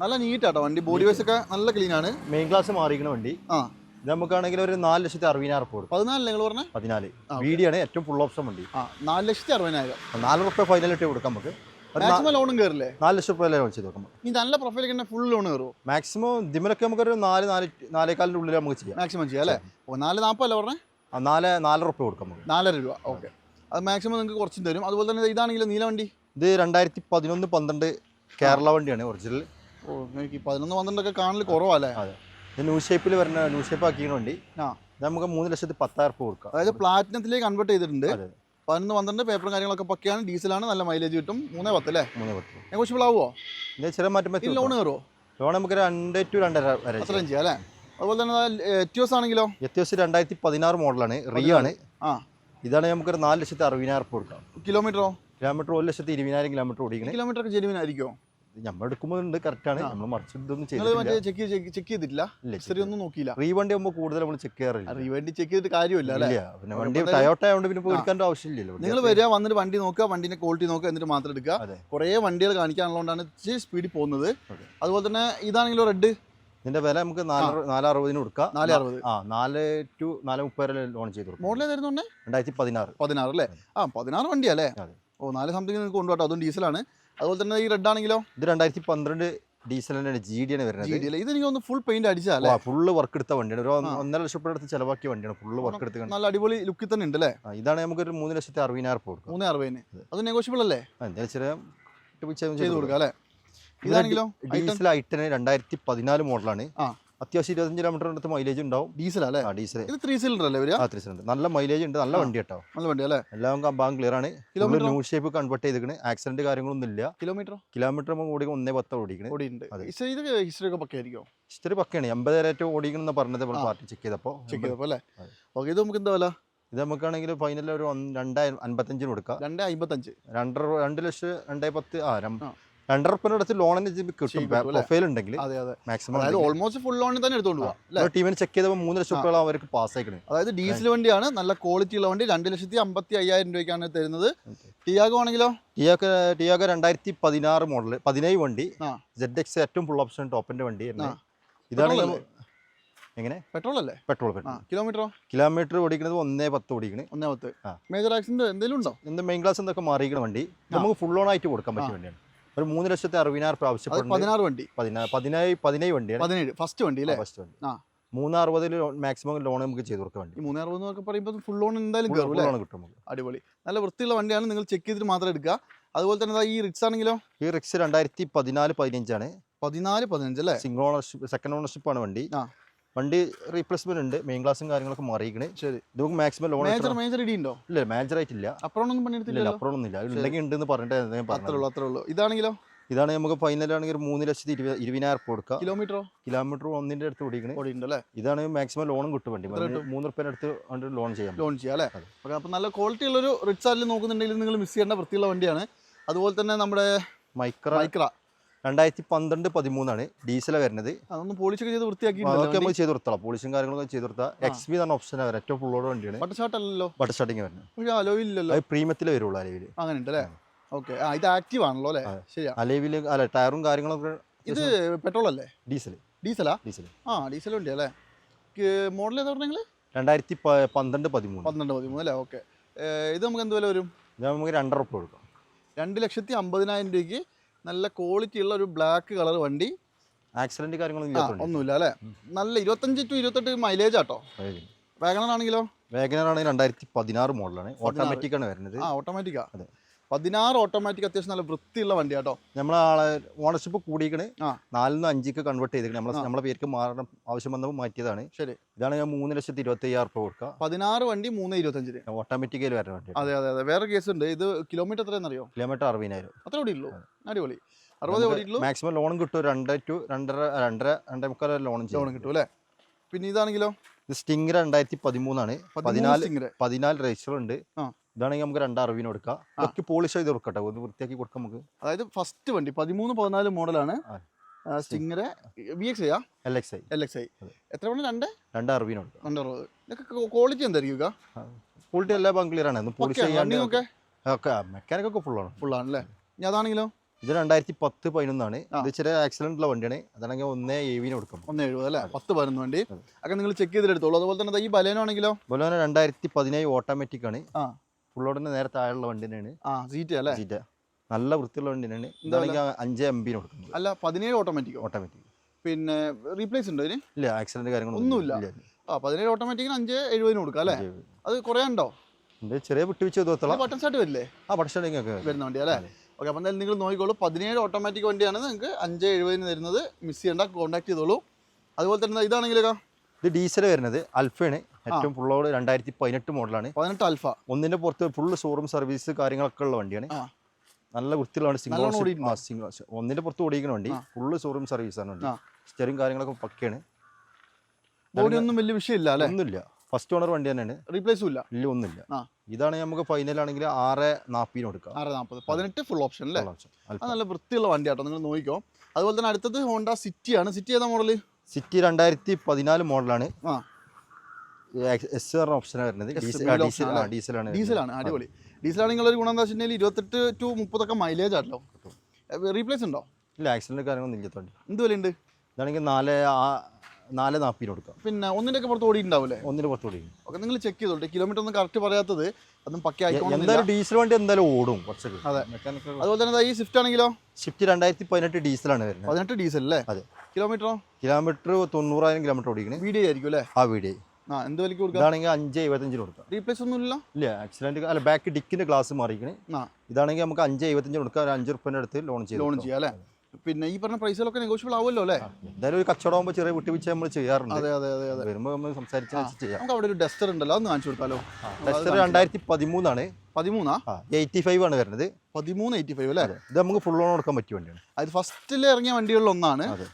നല്ല നീറ്റാട്ടോ വണ്ടി. ബോഡി വൈസ് ഒക്കെ നല്ല ക്ലീൻ ആണ്. മെയിൻ ക്ലാസ് മാറിയിരിക്കുന്ന വണ്ടി. ആ. ഇത് നമുക്കാണെങ്കിൽ ഒരു നാല് ലക്ഷത്തി അറുപതിനായിരം കൊടുക്കും. പതിനാല് നിങ്ങൾ പറഞ്ഞാൽ പതിനാല്. ആണ് വീഡിയാണ് ഏറ്റവും ഫുൾ ഓപ്ഷൻ വണ്ടി. ആ നാല് ലക്ഷത്തി അറുപതിനായിരം. നാല് റുപ്യ ഫൈനൽ ഇട്ട് കൊടുക്കാം നമുക്ക്. മാക്സിമം ലോണും കയറില്ലേ നാല് ലക്ഷം റുപ്യ ലോൺ ചെയ്ത് നോക്കുമ്പോൾ ഈ നല്ല പ്രൊഫൈലൊക്കെ തന്നെ ഫുൾ ലോൺ കയറുമോ മാക്സിമം ഇതിമലൊക്കെ നമുക്കൊരു നാല് നാല് നാലേക്കാലിന്റെ ഉള്ളിൽ നമുക്ക് ചെയ്യാം. മാക്സിമം ചെയ്യാം അല്ലേ? ഓ നാല് നാൽപ്പതല്ലേ പറഞ്ഞേ? ആ, നാല് നാലര റുപ്യ കൊടുക്കാം നമുക്ക്. നാലര രൂപ. ഓക്കെ അത് മാക്സിമം നിങ്ങൾക്ക് കുറച്ചും തരും. അതുപോലെ തന്നെ ഇതാണെങ്കിലും നീല വണ്ടി? ഇത് രണ്ടായിരത്തി പതിനൊന്ന് പന്ത്രണ്ട് കേരള വണ്ടിയാണ് ഒറിജിനൽ ഓ എനിക്ക് പതിനൊന്ന് പന്ത്രണ്ടൊക്കെ കാണൽ കുറവല്ലേ അതെ. ഇത് ന്യൂ ഷേപ്പിൽ വരുന്ന ന്യൂ ഷേപ്പ് ആക്കിയ വണ്ടി. ആ. നമുക്ക് മൂന്ന് ലക്ഷത്തി പത്തായിരം രൂപ കൊടുക്കാം. അതായത് പ്ലാറ്റിനത്തിലേക്ക് കൺവേർട്ട് ചെയ്തിട്ടുണ്ട്. അതെ. പതിനൊന്ന് പന്ത്രണ്ട് പേപ്പറും കാര്യങ്ങളൊക്കെ പക്കയാണ്. ഡീസലാണ് നല്ല മൈലേജ് കിട്ടും. മൂന്നേ പത്ത് അല്ലേ? മൂന്നേ പത്ത്. നെഗോഷ്യബിൾ ആവുമോ ചെറിയ മാറ്റം പറ്റും ലോൺ കയറുമോ ലോൺ നമുക്ക് രണ്ട് ടു രണ്ടര വരെ അത്രയും ചെയ്യാം അല്ലേ? അതുപോലെ തന്നെ എറ്റിയോസ് ആണെങ്കിലോ? എറ്റിയോസ് രണ്ടായിരത്തി പതിനാറ്. മോഡലാണ് റിയ ആണ്. ആ. ഇതാണ് നമുക്കൊരു നാല് ലക്ഷത്തി അറുപതിനായിരം കൊടുക്കാം. കിലോമീറ്ററോ കിലോമീറ്റർ ഒരു ലക്ഷത്തി ഇരുപതിനായിരം കിലോമീറ്റർ ഓടിക്കുന്നത് കിലോമീറ്റർ ഒക്കെ ജെനുവിൻ ആയിരിക്കുമോ നമ്മൾ എടുക്കുമ്പോൾ ഉണ്ട് കറക്റ്റാണ് നമ്മൾ മറിച്ച് ഇതൊന്നും നിങ്ങൾ ചെയ്തിട്ടില്ല. ചെക്ക് ചെക്ക് ചെയ്തിട്ടില്ല? ഹിസ്റ്ററി ഒന്നും നോക്കിയില്ല. റീവണ്ടി ആകുമ്പോൾ കൂടുതൽ നമ്മൾ ചെക്ക് ചെയ്യാറില്ല. റീവണ്ടി ചെക്ക് ചെയ്തിട്ട് കാര്യമില്ല അല്ലേ? പിന്നെ വണ്ടി ടയോട്ട ആയതുകൊണ്ട് പിന്നെ പോയിരിക്കേണ്ട ആവശ്യമില്ലല്ലോ. നിങ്ങൾ വരിക വന്നിട്ട് വണ്ടി നോക്കുക വണ്ടിന്റെ ക്വാളിറ്റി നോക്കുക എന്നിട്ട് മാത്രം എടുക്കുക. കുറേ വണ്ടികൾ കാണിക്കാനുള്ളതുകൊണ്ടാണ് ഇച്ചിരി സ്പീഡിൽ പോകുന്നത്. അതുപോലെ തന്നെ ഇതാണെങ്കിലും റെഡ് ഇതിന്റെ വില നമുക്ക് നാല് നാല് അറുപതിന് കൊടുക്കാം. നാല് അറുപത്. ആ നാല് ടു നാല് മുപ്പത് വരെ ലോൺ ചെയ്ത് കൊടുക്കും. മോഡൽ ഏതായിരുന്നു രണ്ടായിരത്തി പതിനാറ്. പതിനാറ് അല്ലേ? ആ പതിനാറ് വണ്ടിയല്ലേ അല്ലേ? ഓ നാല് സംതിങ് നിങ്ങൾക്ക് കൊണ്ടുപോട്ടോ അതും ഡീസലാണ് അതുപോലെ തന്നെ ഈ റെഡ് ആണെങ്കിലോ? ഇത് രണ്ടായിരത്തി പന്ത്രണ്ട് ഡീസലിന്റെ ജി ഡി ആണ് വരുന്നത് ഇത് എനിക്ക് ഒന്ന് ഫുൾ പെയിന്റ് അടിച്ചാ ഫുള്ള് വർക്ക് എടുത്ത വണ്ടിയാണ്. ഒരു. ഒന്നര ലക്ഷം രൂപ അടുത്ത് ചെലവാക്കിയ വണ്ടിയാണ് ഫുള്ള് വർക്ക് എടുത്ത്. നല്ല അടിപൊളി ലുക്കിൽ തന്നെ ഉണ്ട് അല്ലേ? ഇതാണ് നമുക്ക് ഒരു മൂന്ന് ലക്ഷത്തി അറുപതിനായിരം കൊടുക്കും മൂന്ന് അറുപതിന്. അത്. നെഗോഷ്യബിൾ അല്ലേ? എന്തായാലും ചെറിയ ചെയ്ത് കൊടുക്കാം അല്ലേ? ഇത് ഇതാണെങ്കിലോ? ഡീസൽ ഐറ്റന് രണ്ടായിരത്തി പതിനാല് മോഡലാണ്. അത്യാവശ്യം ഇരുപത്തഞ്ച് കിലോമീറ്റർ അടുത്ത് മൈലേജ് ഉണ്ടാവും. ഡീസൽ അല്ലേ? ആ ഡീസൽ ഇത് ത്രീ സിലിണ്ടർ അല്ലേ വരിക? ആ ത്രീ സിലിണ്ടർ നല്ല മൈലേജ് ഉണ്ട് നല്ല വണ്ടി കേട്ടോ. നല്ല വണ്ടി അല്ലേ? എല്ലാം കമ്പാങ് ക്ലിയർ ആണ്. കിലോമീറ്റർ ന്യൂ ഷേപ്പ് കൺവേർട്ട് ചെയ്തിരിക്കണ്. ആക്സിഡന്റ് കാര്യങ്ങളൊന്നും ഇല്ല. കിലോമീറ്റർ കിലോമീറ്റർ നമുക്ക് ഓടിക്കാൻ ഒന്നേ പത്ത് ഓടിക്കണേ. ഓടിയുണ്ട് ഇത് ഹിസ്റ്ററി ഒക്കെ പക്കായിരിക്കും ഹിസ്റ്ററി പക്കയാണ്. എൺപതിനായിരം ഓടിക്കണമെന്ന് പറഞ്ഞത് നമ്മൾ. പാർട്ടി ചെക്ക് ചെയ്തപ്പോൾ ചെക്ക് ചെയ്തപ്പോൾ അല്ലേ? ഓക്കെ ഇത് നമുക്ക് എന്താ വില? ഇത് നമുക്കാണെങ്കിൽ ഫൈനലിൽ ഒരു രണ്ടായിരം അൻപത്തഞ്ചിന് കൊടുക്കാം. രണ്ടേ അമ്പത്തഞ്ച്. രണ്ടര രണ്ട് ലക്ഷം രണ്ടേ പത്ത് ആ. രണ്ടര റുപ്യന്റെ അടുത്ത് ലോണിന് കിട്ടും? പ്രൊഫൈൽ ഉണ്ടെങ്കിൽ മാക്സിമം അതായത് ഓൾമോസ്റ്റ് ഫുൾ ലോണിൽ തന്നെ എടുത്തോണ്ട് അല്ലേ? ടീമിന് ചെക്ക് ചെയ്തപ്പോൾ മൂന്ന് ലക്ഷം. റുപ്യോളം അവർക്ക് പാസ് ആയിക്കണ്. അതായത് ഡീസൽ വണ്ടിയാണ് നല്ല ക്വാളിറ്റി ഉള്ള വണ്ടി രണ്ട് ലക്ഷത്തി അമ്പത്തി അയ്യായിരം രൂപയ്ക്കാണ് തരുന്നത്. ടിയാഗോ ആണെങ്കിലോ? ടിയാഗോ ടിയാഗോ രണ്ടായിരത്തി പതിനാറ് മോഡൽ പതിനേഴ് വണ്ടി. ജെഡ് എക്സ് ഏറ്റവും ഫുൾ ഓപ്ഷൻ ടോപ്പിന്റെ വണ്ടി ഇതാണ് എങ്ങനെ? പെട്രോൾ അല്ലേ പെട്രോൾ. പെട്രോൾ കിലോമീറ്ററോ? കിലോമീറ്റർ ഓടിക്കുന്നത് ഒന്നേ പത്ത് ഓടിക്കണ്. ഒന്നേ പത്ത്. മേജർ ആക്സിഡന്റ് എന്തെങ്കിലും ഉണ്ടോ? എന്ത് മെയിൻ ക്ലാസ് എന്തൊക്കെ മാറിയിരിക്കുന്ന വണ്ടി. നമുക്ക് ഫുൾ ഓൺ ആയിട്ട് കൊടുക്കാൻ പറ്റിയ വണ്ടിയാണ്. ഒരു മൂന്ന് ലക്ഷത്തി അറുപതിനായിരം പതിനാറ് വണ്ടി. പതിനാ- പതിനേഴ് പതിനേഴ് വണ്ടിയാണ്. പതിനേഴ് ഫസ്റ്റ് വണ്ടി അല്ലേ? ഫസ്റ്റ് വണ്ടി. ആ. മൂന്ന് അറുപതിൽ മാക്സിമം ലോൺ നമുക്ക് ചെയ്ത് കൊടുക്കാൻ വണ്ടി. ഈ മൂന്ന് അറുപത് എന്നൊക്കെ പറയുമ്പോൾ ഫുൾ ലോൺ എന്തായാലും കയറും ലോൺ കിട്ടും അടിപൊളി. നല്ല വൃത്തിയുള്ള വണ്ടിയാണ് നിങ്ങൾ ചെക്ക് ചെയ്തിട്ട് മാത്രം എടുക്കുക. അതുപോലെ തന്നെ ഈ റിക്സ് ആണെങ്കിലോ? ഈ റിക്സ് രണ്ടായിരത്തി പതിനാല് പതിനഞ്ചാണ്. പതിനാല് പതിനഞ്ച് അല്ലേ? സിംഗിൾ ഓണർഷിപ്പ് സെക്കൻഡ് ഓണർഷിപ്പ് ആണ് വണ്ടി. ആ. വണ്ടി റീപ്ലേസ്മെന്റ് ഉണ്ട്. മെയിൻ ക്ലാസും കാര്യങ്ങളൊക്കെ മാറിയിരിക്കണേ. ശരി ഇത് നമുക്ക് മാക്സിമം ലോൺ മേജർ മേജർ ഇടി ഉണ്ടോ ഇല്ല മേജർ ആയിട്ടില്ല. അപ്പുറം ഒന്നും ഇല്ല പണിയെടുത്തില്ലല്ലോ അപ്പുറം ഒന്നുമില്ല ഉണ്ടെങ്കിൽ ഉണ്ടെന്ന് പറഞ്ഞിട്ട് ഞാൻ ഉള്ളൂ അത്രേ ഉള്ളൂ ഇതാണെങ്കിലോ? ഇതാണ് നമുക്ക് ഫൈനൽ ആണെങ്കിൽ ഒരു മൂന്ന് ലക്ഷത്തി ഇരുപത് ഇരുപതിനായിരം രൂപ കൊടുക്കുക. കിലോമീറ്ററോ? കിലോമീറ്റർ ഒന്നിന്റെ അടുത്ത് ഓടിക്കണേ. ഉണ്ട് ഇതാണ് മാക്സിമം ലോണും കിട്ടും വണ്ടി? മൂന്ന് റുപ്യേന്റെ അടുത്ത് ലോൺ ചെയ്യാം ലോൺ ചെയ്യാം അല്ലേ? അതെ. അപ്പോൾ നല്ല ക്വാളിറ്റി ഉള്ളൊരു റിച്ച് ആരിൽ നോക്കുന്നുണ്ടെങ്കിൽ നിങ്ങൾ മിസ് ചെയ്യേണ്ട വൃത്തിയുള്ള വണ്ടിയാണ്. അതുപോലെ തന്നെ നമ്മുടെ മൈക്ര മൈക്ര. രണ്ടായിരത്തി പന്ത്രണ്ട് പതിമൂന്നാണ് ഡീസൽ വരുന്നത്. അതൊന്ന് പോളിഷൊക്കെ ചെയ്ത് അതൊക്കെ നമ്മൾ ചെയ്ത് കൊടുത്താം പോളിഷും കാര്യങ്ങളൊക്കെ ചെയ്ത് കൊടുത്താൽ എക്സ് ബി എന്ന ഓപ്ഷൻ വരെ. ഏറ്റവും ഫുള്ളോട് വണ്ടിയാണ്. ബട്ട് ഷാർട്ട് അല്ലല്ലോ? ബട്ടർ സ്റ്റാർട്ടിങ് വരുന്നത്. പക്ഷേ അലോയിൽ ഇല്ലല്ലോ. അത് പ്രീമിയത്തിൽ വരുള്ളൂ അലവിൽ അങ്ങനെ ഉണ്ടല്ലേ ഓക്കെ ആ ഇത് ആക്റ്റീവ് ആണല്ലോ അല്ലേ. ശരിയാ. അലവിൽ അല്ല ടയറും കാര്യങ്ങളൊക്കെ ഇത് പെട്രോൾ അല്ലേ? ഡീസൽ ഡീസലാ ഡീസൽ ആ ഡീസൽ വണ്ടി അല്ലേ? മോഡൽ ഏതാ പറഞ്ഞെങ്കിൽ രണ്ടായിരത്തി പന്ത്രണ്ട് പതിമൂന്ന്. പന്ത്രണ്ട് പതിമൂന്ന് അല്ലേ? ഓക്കെ ഇത് നമുക്ക് എന്ത് വില വരും? ഞാൻ നമുക്ക് രണ്ടര രൂപ കൊടുക്കാം. രണ്ട് ലക്ഷത്തി അമ്പതിനായിരം രൂപയ്ക്ക് നല്ല ക്വാളിറ്റി ഉള്ള ഒരു ബ്ലാക്ക് കളർ വണ്ടി. ആക്സിഡന്റ് കാര്യങ്ങളൊന്നും ഒന്നുമില്ല അല്ലേ? നല്ല ഇരുപത്തഞ്ച് ടു ഇരുപത്തെട്ട് മൈലേജ് ആട്ടോ വാഗണർ ആണെങ്കിലോ? വേഗനർ ആണെങ്കിൽ രണ്ടായിരത്തി പതിനാറ് മോഡലാണ് ഓട്ടോമാറ്റിക് ആണ് വരുന്നത്. ആ ഓട്ടോമാറ്റിക്കാ അതെ. പതിനാറ് ഓട്ടോമാറ്റിക് അത്യാവശ്യം നല്ല വൃത്തിയുള്ള വണ്ടി കേട്ടോ നമ്മളെ ആളെ ഓണർഷിപ്പ് കൂടിയിക്കണ് നാലിൽ നാലിന്ന് അഞ്ചിക്ക് കൺവേർട്ട് ചെയ്തിരിക്കണം. നമ്മളെ. നമ്മളെ പേർക്ക് മാറണം ആവശ്യം വന്നപ്പോൾ മാറ്റിയതാണ്. ശരി. ഇതാണ് ഞാൻ മൂന്ന് ലക്ഷത്തി ഇരുപത്തി അയ്യായിരം രൂപ കൊടുക്കുക പതിനാറ് വണ്ടി മൂന്ന് ഇരുപത്തഞ്ചിന് ഓട്ടോമാറ്റിക്കയിൽ വരുന്ന വണ്ടി അതെ അതെ അതെ. വേറെ കേസ് ഉണ്ട്. ഇത് കിലോമീറ്റർ എത്രയെന്നറിയോ കിലോമീറ്റർ അറുപതിനായിരം. അത്ര ഓടിയുള്ളൂ. അടിപൊളി. അറുപത് ഓടിയിട്ടുള്ളൂ. മാക്സിമം ലോൺ കിട്ടും രണ്ട് ടു രണ്ടര രണ്ടര രണ്ടേ മുക്കാൽ ലോൺ ചെയ്യും. കിട്ടും അല്ലേ? പിന്നെ ഇതാണെങ്കിലോ? ഇത് സ്റ്റിംഗ് രണ്ടായിരത്തി പതിമൂന്നാണ്. പതിമൂന്ന് പതിനാല് പതിനാല് രജിസ്റ്റർ ഉണ്ട്. ആ. ഇതാണെങ്കിൽ നമുക്ക് രണ്ട് അറിവിന് കൊടുക്കാം. ഇതൊക്കെ പോളിഷ് ചെയ്ത് കൊടുക്കട്ടെ. ഒന്ന് വൃത്തിയാക്കി കൊടുക്കാം നമുക്ക്. അതായത് ഫസ്റ്റ് വണ്ടി പതിമൂന്ന് പതിനാല് മോഡലാണ്. Stingray V X I L X I L X I എത്ര വേണം രണ്ട്? രണ്ട് അറിവിന് കൊടുക്കാം. രണ്ട് അറുപത്. ഇതൊക്കെ ക്വാളിറ്റി എന്തായിരിക്കും ക്വാളിറ്റി എല്ലാ ബാങ്ക് ക്ലിയർ ആണ്. പോളിഷ് ചെയ്യാണ്ട് ഒക്കെ? ഒക്കെ മെക്കാനിക് ഒക്കെ ഫുള്ളാണ് ഫുള്ളാണ് അല്ലേ ഇനി അതാണെങ്കിലോ? ഇത് രണ്ടായിരത്തി പത്ത് പതിനൊന്നാണ്. ഇത് ചെറിയ ആക്സിഡന്റ് ഉള്ള വണ്ടിയാണ്. അതാണെങ്കിൽ ഒന്നേ ഏവിന് കൊടുക്കും. ഒന്ന് എഴുപത് അല്ലേ? പത്ത് പതിനൊന്ന് വണ്ടി. ഒക്കെ നിങ്ങൾ ചെക്ക് ചെയ്തിട്ട് എടുത്തോളൂ. അതുപോലെ തന്നെ ഈ ബലേനോ ആണെങ്കിലോ? ബലേനോ രണ്ടായിരത്തി പതിനേഴ് ഓട്ടോമാറ്റിക് ആണ്. ആ ഫുള്ളോടിന് നേരെ താഴെയുള്ള വണ്ടിനാണ്. ആ സീറ്റ് അല്ലേ? നല്ല വൃത്തിയുള്ള വണ്ടിനാണ്. തന്നെയാണ് എന്താ ഇതാണെങ്കിൽ അഞ്ച് എം ബിന് കൊടുക്കുന്നത്. അല്ല പതിനേഴ് ഓട്ടോമാറ്റിക് ഓട്ടോമാറ്റിക്. പിന്നെ റീപ്ലേസ് ഉണ്ടോ ഇതിന്? ഇല്ല ആക്സിഡന്റ് കാര്യങ്ങളൊന്നും ഒന്നുമില്ല. ആ പതിനേഴ് ഓട്ടോമാറ്റിക്കിന് അഞ്ച് എഴുപതിന് കൊടുക്കാം അല്ലേ? അത് കുറയാണ്ടോ ചെറിയ വിട്ടുവെച്ച് തോത്തളം ബട്ടൺ സ്റ്റാർട്ട് വരില്ലേ? ആ ബട്ടൺ വരുന്ന വണ്ടി അല്ലേ. ഓക്കെ അപ്പം എന്തായാലും നിങ്ങൾ നോക്കിക്കോളൂ. പതിനേഴ് ഓട്ടോമാറ്റിക് വണ്ടിയാണ് നിങ്ങൾക്ക് അഞ്ച് എഴുപതിന് തരുന്നത്. മിസ് ചെയ്യേണ്ട കോൺടാക്ട് ചെയ്തോളൂ. അതുപോലെ തന്നെ ഇതാണെങ്കിലൊക്കെ? ഇത് ഡീസൽ വരുന്നത് അൽഫയാണ്. ഏറ്റവും ഫുള്ളോട് രണ്ടായിരത്തി പതിനെട്ട് മോഡലാണ് പതിനെട്ട് അൽഫ ഒന്നിന്റെ പുറത്ത് ഫുള്ള് ഷോറൂം സർവീസ് കാര്യങ്ങളൊക്കെ ഉള്ള വണ്ടിയാണ്. നല്ല വൃത്തിയുള്ള വണ്ടി സിംഗിൾ? സിംഗിൾ ഒന്നിന്റെ പുറത്ത് ഓടിക്കുന്ന വണ്ടി. ഫുള്ള് ഷോറൂം സർവീസ് ആണ് വണ്ടി. സ്റ്റെറിങ് കാര്യങ്ങളൊക്കെ പക്കയാണ്. ബോഡി ഒന്നും വലിയ വിഷയമില്ല അല്ലേ? ഒന്നുമില്ല. ഫസ്റ്റ് ഓണർ വണ്ടി തന്നെയാണ്. റീപ്ലേസും ഇല്ല. ഇല്ല ഒന്നുമില്ല. ഇതാണ് നമുക്ക് ഫൈനൽ ആണെങ്കിൽ ആറ് നാൽപ്പതിന് കൊടുക്കാം. ആറ് നാൽപ്പത് പതിനെട്ട് ഫുൾ ഓപ്ഷൻ അല്ലേ. നല്ല വൃത്തിയുള്ള വണ്ടി ആട്ടോ നിങ്ങൾ നോക്കിക്കോ. അതുപോലെ തന്നെ അടുത്തത് ഹോണ്ട സിറ്റിയാണ് സിറ്റി ഏതാ മോഡൽ സിറ്റി രണ്ടായിരത്തി പതിനാല് മോഡലാണ് ആ. എസ് പറഞ്ഞ ഓപ്ഷനാണ് വരുന്നത്. ഡീസലാണ് ഡീസലാണ് അടിപൊളി. ഡീസലാണെങ്കിൽ ഒരു ഗുണം എന്താ വെച്ചിട്ടുണ്ടെങ്കിൽ ഇരുപത്തെട്ട് ടു മുപ്പതൊക്കെ മൈലേജ് ആണല്ലോ. റീപ്ലേസ് ഉണ്ടോ? ഇല്ല ആക്സിഡന്റ് കാര്യങ്ങളൊന്നും ഇല്ല വണ്ടി എന്ത് വിലയുണ്ട്? ഇതാണെങ്കിൽ നാല് ആ- നാല് നാൽപ്പതിന് കൊടുക്കാം. പിന്നെ ഒന്നിന്റെ ഒക്കെ പുറത്ത് ഓടി ഉണ്ടാവില്ലേ ഒന്നിന് പുറത്ത് ഓടി ഓക്കെ നിങ്ങൾ ചെക്ക് ചെയ്തോട്ടെ കിലോമീറ്റർ ഒന്നും കറക്റ്റ് പറയാത്തത് അതും പക്ക എന്തായാലും ഡീസൽ വണ്ടി എന്തായാലും ഓടും കുറച്ചൊക്കെ. അതെ. അതുപോലെ തന്നെ ഈ സ്വിഫ്റ്റ് ആണെങ്കിലോ? സ്വിഫ്റ്റ് രണ്ടായിരത്തി പതിനെട്ട് ഡീസലാണ് വരുന്നത്. പതിനെട്ട് ഡീസൽ അല്ലേ അതെ. കിലോമീറ്ററോ കിലോമീറ്റർ തൊണ്ണൂറായിരം കിലോമീറ്റർ ഓടിക്കണേ. വീഡിയോ ആയിരിക്കും അല്ലേ ആ വീഡിയോ എന്ത് വിലക്ക് കൊടുക്കാം? ഇതാണെങ്കിൽ അഞ്ച് എഴുപത്തഞ്ചിന് കൊടുക്കാം. റീപ്ലേസ് ഒന്നും ഇല്ല ആക്സിഡന്റ് അല്ല ബാക്ക് ഡിക്കിന്റെ ഗ്ലാസ് മാറിക്കണേ ആ. ഇതാണെങ്കിൽ നമുക്ക് അഞ്ച് എഴുപത്തഞ്ചിന് കൊടുക്കാം ഒരു അഞ്ച് റുപ്യന്റെ അടുത്ത് ലോൺ ചെയ്ത് ലോൺ. ചെയ്യാം അല്ലേ? പിന്നെ ഈ പറഞ്ഞ പ്രൈസിലൊക്കെ നെഗോഷ്യബിൾ ആവുമല്ലോ അല്ലേ? എന്തായാലും ഒരു കച്ചവടം ആകുമ്പോൾ ചെറിയ വിട്ടുവീഴ്ച നമ്മൾ ചെയ്യാറുണ്ട്. അതെ അതെ അതെ അതെ. വരുമ്പോൾ നമ്മൾ സംസാരിച്ച് ചെയ്യാം. നമുക്ക് അവിടെ ഒരു ഡസ്റ്റർ ഉണ്ടല്ലോ അതൊന്ന് കാണിച്ചു കൊടുക്കാലോ ഡസ്റ്റർ രണ്ടായിരത്തി പതിമൂന്നാണ് പതിമൂന്നാ? ആ എയ്റ്റി ഫൈവ് ആണ് വരുന്നത്. പതിമൂന്ന് എയ്റ്റി ഫൈവ് അല്ലേ? ഇത് നമുക്ക് ഫുൾ ലോൺ കൊടുക്കാൻ പറ്റിയ വണ്ടിയാണ്. അത് ഫസ്റ്റിൽ ഇറങ്ങിയ വണ്ടികളിൽ ഒന്നാണ്. അതെ.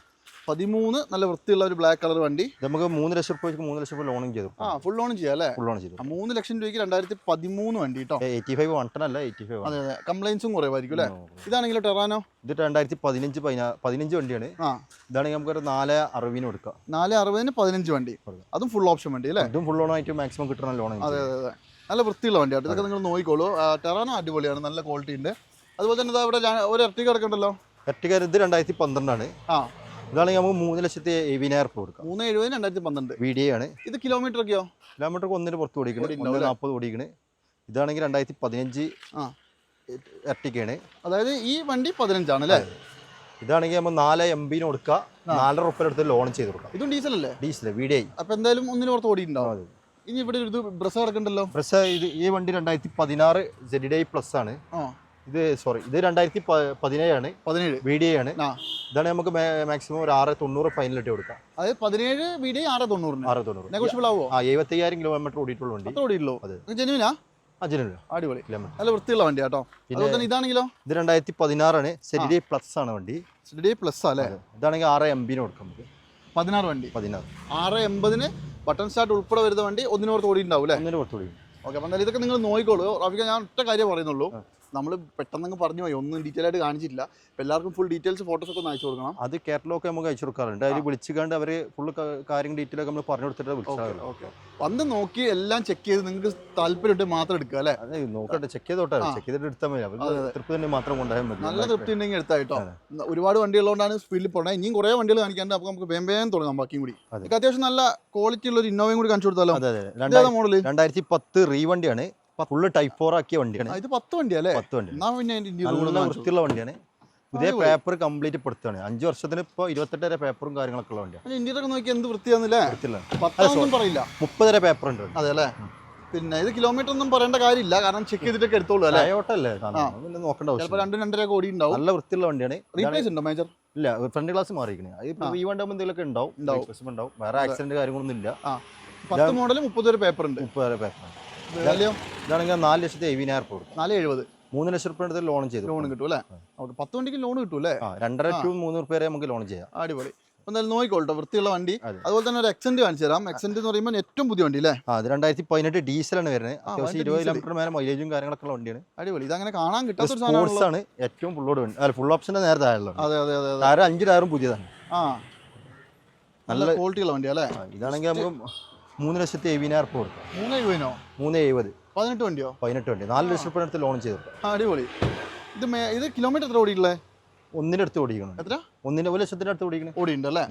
പതിമൂന്ന് നല്ല വൃത്തിയുള്ള ഒരു ബ്ലാക്ക് കളർ വണ്ടി. നമുക്ക് മൂന്ന് ലക്ഷം രൂപ മൂന്ന് ലക്ഷം രൂപ ലോണും ചെയ്തു. ആ ഫുൾ ലോൺ ചെയ്യാം അല്ലേ? ഫുൾ ലോൺ ചെയ്തു. മൂന്ന് ലക്ഷം രൂപയ്ക്ക് രണ്ടായിരത്തി പതിമൂന്ന് വണ്ടി കേട്ടോ എയ്റ്റി ഫൈവ് വൺ അല്ല എയ്റ്റി ഫൈവ് അതെ അതെ. കംപ്ലൈൻസും കുറവായിരിക്കും അല്ലേ? ഇതാണെങ്കിലോ ടെറാനോ ഇത് രണ്ടായിരത്തി പതിനഞ്ച് പതിനാ പതിനഞ്ച് വണ്ടിയാണ്. ആ. ഇതാണെങ്കിൽ നമുക്കൊരു നാല് അറുപതിന് കൊടുക്കാം നാല് അറുപതിന് പതിനഞ്ച് വണ്ടി. അതും ഫുൾ ഓപ്ഷൻ വണ്ടി അല്ലേ? ഇതും ഫുൾ ലോൺ ആയിട്ട് മാക്സിമം കിട്ടുന്ന ലോൺ അതെ അതെ അതെ. നല്ല വൃത്തിയുള്ള വണ്ടിയാണ് ഇതൊക്കെ നിങ്ങൾ നോക്കിക്കോളൂ. ടെറാനോ അടിപൊളിയാണ്. നല്ല ക്വാളിറ്റി ഉണ്ട്. അതുപോലെ തന്നെ ഇതാ ഇവിടെ ഒരു ഇരട്ടി കിടക്കണ്ടല്ലോ എട്ടുകാർ ഇത് രണ്ടായിരത്തി പന്ത്രണ്ടാണ്. ആ. ഇതാണെങ്കിൽ നമുക്ക് മൂന്ന് ലക്ഷത്തി എഴുപതിനായിരം റുപ്യ കൊടുക്കാം. മൂന്ന് എഴുപതിന് രണ്ടായിരത്തി പന്ത്രണ്ട്. വി ഡി ആണ്. ഇത് കിലോമീറ്റർ ഒക്കെയോ കിലോമീറ്റർക്ക് ഒന്നിന് പുറത്ത് ഓടിക്കണം നാൽപ്പത് ഓടിക്കണേ. ഇതാണെങ്കിൽ രണ്ടായിരത്തി പതിനഞ്ച് എർട്ടിക്കാണ് അതായത് ഈ വണ്ടി പതിനഞ്ചാണ് അല്ലേ ഇതാണെങ്കിൽ നമ്മൾ നാല് എം ബിന് കൊടുക്കുക നാലര റുപ്യ എടുത്ത് ലോൺ ചെയ്ത് കൊടുക്കാം. ഇതും ഡീസൽ അല്ലേ ഡീസൽ വി ഡി ഐ അപ്പൊ എന്തായാലും ഒന്നിന് പുറത്ത് ഓടിയിട്ടുണ്ടാവും. ഇനി ഇവിടെ ഒരു ഇത് ബ്രസ് കിടക്കണ്ടല്ലോ? ബ്രസ് ഇത് ഈ വണ്ടി രണ്ടായിരത്തി പതിനാറ് ജെഡി ഡി ഐ പ്ലസ് ആണ്. ഇത് സോറി ഇത് രണ്ടായിരത്തി പതിനേഴാണ്. പതിനേഴ്. ബി ഡി ആണ്. ഇതാണ് നമുക്ക് മാക്സിമം ഒരു ആറ് തൊണ്ണൂറ് ഫൈനലിട്ട് കൊടുക്കാം. അതായത് പതിനേഴ് വീട് ആറ് തൊണ്ണൂറിന്. ആറ് തൊണ്ണൂറ്. നെഗോഷ്യബിൾ ആവോ ആ എഴുപത്തയ്യായിരം കിലോമീറ്റർ ഓടിയിട്ടുള്ള വണ്ടി. ഓടിയിട്ടുള്ളൂ അത്. ജെനുവിനാ അടിപൊളി. കിലോമീറ്റർ നല്ല വൃത്തിയുള്ള വണ്ടി കേട്ടോ അതുപോലെ ഇതാണെങ്കിലോ? ഇത് രണ്ടായിരത്തി പതിനാറാണ്. സെഡി പ്ലസ് ആണ് വണ്ടി. സെഡി പ്ലസ് അല്ലേ? ഇതാണെങ്കിൽ ആറ് എം ബിന് കൊടുക്കാം നമുക്ക്. പതിനാറ് വണ്ടി. പതിനാറ്. ആറ് എൺപതിന് ബട്ടൺ സ്റ്റാർട്ട് ഉൾപ്പെടെ വരുന്ന വണ്ടി ഒന്നിനോർത്ത് ഓടിയിട്ടുണ്ടാവും അല്ലേ? ഒന്നിനോർത്ത് ഓടി ഓക്കെ അപ്പം എന്തായാലും ഇതൊക്കെ നിങ്ങൾ നോക്കിക്കോളൂ. റഫിക്ക ഞാൻ ഒറ്റ കാര്യം പറയുന്നുള്ളൂ. നമ്മൾ പെട്ടെന്ന് പറഞ്ഞു പോയി. ഒന്നും ഡീറ്റെയിൽ ആയിട്ട് കാണിച്ചിട്ടില്ല. അപ്പോൾ എല്ലാവർക്കും ഫുൾ ഡീറ്റെയിൽസ് ഫോട്ടോസ് ഒക്കെ ഒന്ന് അയച്ചു കൊടുക്കണം. അത് കാറ്റലോഗ് നമുക്ക് അയച്ചു കൊടുക്കാറുണ്ട്. അതിൽ വിളിച്ചുകൊണ്ട് അവർ ഫുൾ കാര്യം ഡീറ്റെയിൽ ഒക്കെ നമ്മൾ പറഞ്ഞു കൊടുത്തിട്ട് വിളിച്ചാൽ ഓക്കെ വന്ന് നോക്കി എല്ലാം ചെക്ക് ചെയ്ത് നിങ്ങൾക്ക് താല്പര്യമായിട്ട് മാത്രം എടുക്കുക അല്ലേ? അതെ നോക്കട്ടെ. ചെക്ക് ചെയ്തോട്ടെ. ചെക്ക് ചെയ്തിട്ട് എടുത്താൽ മതി. തൃപ്തി തന്നെ മാത്രം കൊണ്ടുപോയാൽ മതി. നല്ല തൃപ്തി ഉണ്ടെങ്കിൽ എടുത്താൽ കേട്ടോ. ഒരുപാട് വണ്ടികളുള്ളതുകൊണ്ടാണ് സ്പീഡിൽ പോകണേ ഇനിയും കുറേ വണ്ടികൾ കാണിക്കാണ്ട് അപ്പോൾ നമുക്ക് വേം വേഗം തുടങ്ങാം ബാക്കിയും കൂടി. അത്യാവശ്യം നല്ല ക്വാളിറ്റി ഉള്ള ഒരു ഇന്നോവയും കൂടി കാണിച്ചു കൊടുത്താലോ? അതെ അതെ. രണ്ടായിരത്തി പത്ത് റീ വണ്ടിയാണ് ഫുള്ള് ടൈപ്പ് ഫോർ ആക്കിയ വണ്ടിയാണ്. ഇത് പത്ത് വണ്ടിയാ അല്ലേ? പത്ത് വണ്ടി നല്ല വൃത്തിയുള്ള വണ്ടിയാണ്. പുതിയ പേപ്പർ കംപ്ലീറ്റ് പെടുത്താണ് അഞ്ച് വർഷത്തിന് ഇപ്പോൾ ഇരുപത്തെട്ട് വരെ പേപ്പറും കാര്യങ്ങളൊക്കെ ഉള്ള വണ്ടിയാണ്. ഇന്ത്യയിലൊക്കെ നോക്കി എന്ത് വൃത്തിയാന്നല്ലേ? പത്തൊന്നും പറയില്ല. മുപ്പത് വരെ പേപ്പർ ഉണ്ട്. അതെ അല്ലേ? പിന്നെ ഇത് കിലോമീറ്റർ ഒന്നും പറയേണ്ട കാര്യമില്ല. കാരണം ചെക്ക് ചെയ്തിട്ടൊക്കെ എടുത്തോളൂ അല്ലേ? ഓട്ടല്ലേ നോക്കേണ്ട ചിലപ്പോൾ ആവശ്യം രണ്ടും രണ്ടര കോടി ഉണ്ടാവും നല്ല വൃത്തിയുള്ള വണ്ടിയാണ്. റീപ്ലേസ് ഉണ്ടോ മേജർ ഇല്ല ഫ്രണ്ട് ക്ലാസ് മാറിയിരിക്കണേ. ഈ വണ്ടി ആകുമ്പോൾ എന്തെങ്കിലുമൊക്കെ ഉണ്ടാവും. ഉണ്ടാവും. വേറെ ആക്സിഡന്റ് കാര്യങ്ങളൊന്നും ഇല്ല. പത്ത് മോഡൽ മുപ്പത് വരെ പേപ്പർ ഉണ്ട്. മുപ്പത് വരെ പേപ്പർ വിലയോ ഇതാണെങ്കിൽ നാല് ലക്ഷത്തി എഴുപതിനായിരം രൂപ കൊടുക്കും നാല് എഴുപത്. മൂന്ന് ലക്ഷം റുപ്യ എടുത്ത് ലോൺ ചെയ്തു. ലോൺ കിട്ടും അല്ലേ? ഓക്കെ പത്ത് വണ്ടിക്ക് ലോൺ കിട്ടും അല്ലേ രണ്ടര ടു മൂന്ന് റുപ്യ വരെ നമുക്ക് ലോൺ ചെയ്യാം. അടിപൊളി. എന്തായാലും നോക്കിക്കോട്ടോ വൃത്തിയുള്ള വണ്ടി. അതുപോലെ തന്നെ ഒരു എക്സെന്റ് കാണിച്ചു തരാം. എക്സെന്റ് എന്ന് പറയുമ്പോൾ ഏറ്റവും പുതിയ വണ്ടി അല്ലേ? അത് രണ്ടായിരത്തി പതിനെട്ട് ഡീസലാണ് വരുന്നത്. അത്യാവശ്യം ഇരുപത്. കിലോമീറ്റർ മേലെ മൈലേജും കാര്യങ്ങളൊക്കെ ഉള്ള വണ്ടിയാണ്. അടിപൊളി. ഇതങ്ങനെ കാണാൻ കിട്ടാത്തൊരു സ്പോർട്സ് ആണ്. ഏറ്റവും ഫുള്ളോട് വണ്ടി. അല്ല ഫുൾ ഓപ്ഷന്റെ നേരെ താഴെയുള്ളത് അതെ അതെ അതെ ടയർ അഞ്ച് ടയറും പുതിയതാണ്. ആ. നല്ല ക്വാളിറ്റി ഉള്ള വണ്ടി അല്ലേ? ഇതാണെങ്കിൽ നമുക്ക് മൂന്ന് ലക്ഷത്തി എഴുപതിനായിരം രൂപ കൊടുക്കാം മൂന്ന് എഴുപതിനോ? മൂന്ന് എഴുപത്. പതിനെട്ട് വണ്ടിയോ? പതിനെട്ട് വണ്ടി. നാല് ലക്ഷം റുപ്യ അടുത്ത് ലോൺ ചെയ്തു അടിപൊളി. ഇത് ഇത് കിലോമീറ്റർ എത്ര ഓടിയിട്ടുള്ളേ? ഒന്നിന്റെ അടുത്ത് ഓടിക്കണം എത്ര? ഒന്നിന്റെ ഒരു ലക്ഷത്തിന്റെ അടുത്ത് ഓടിക്കണം ഓടിയിട്ടുണ്ട് അല്ലേ?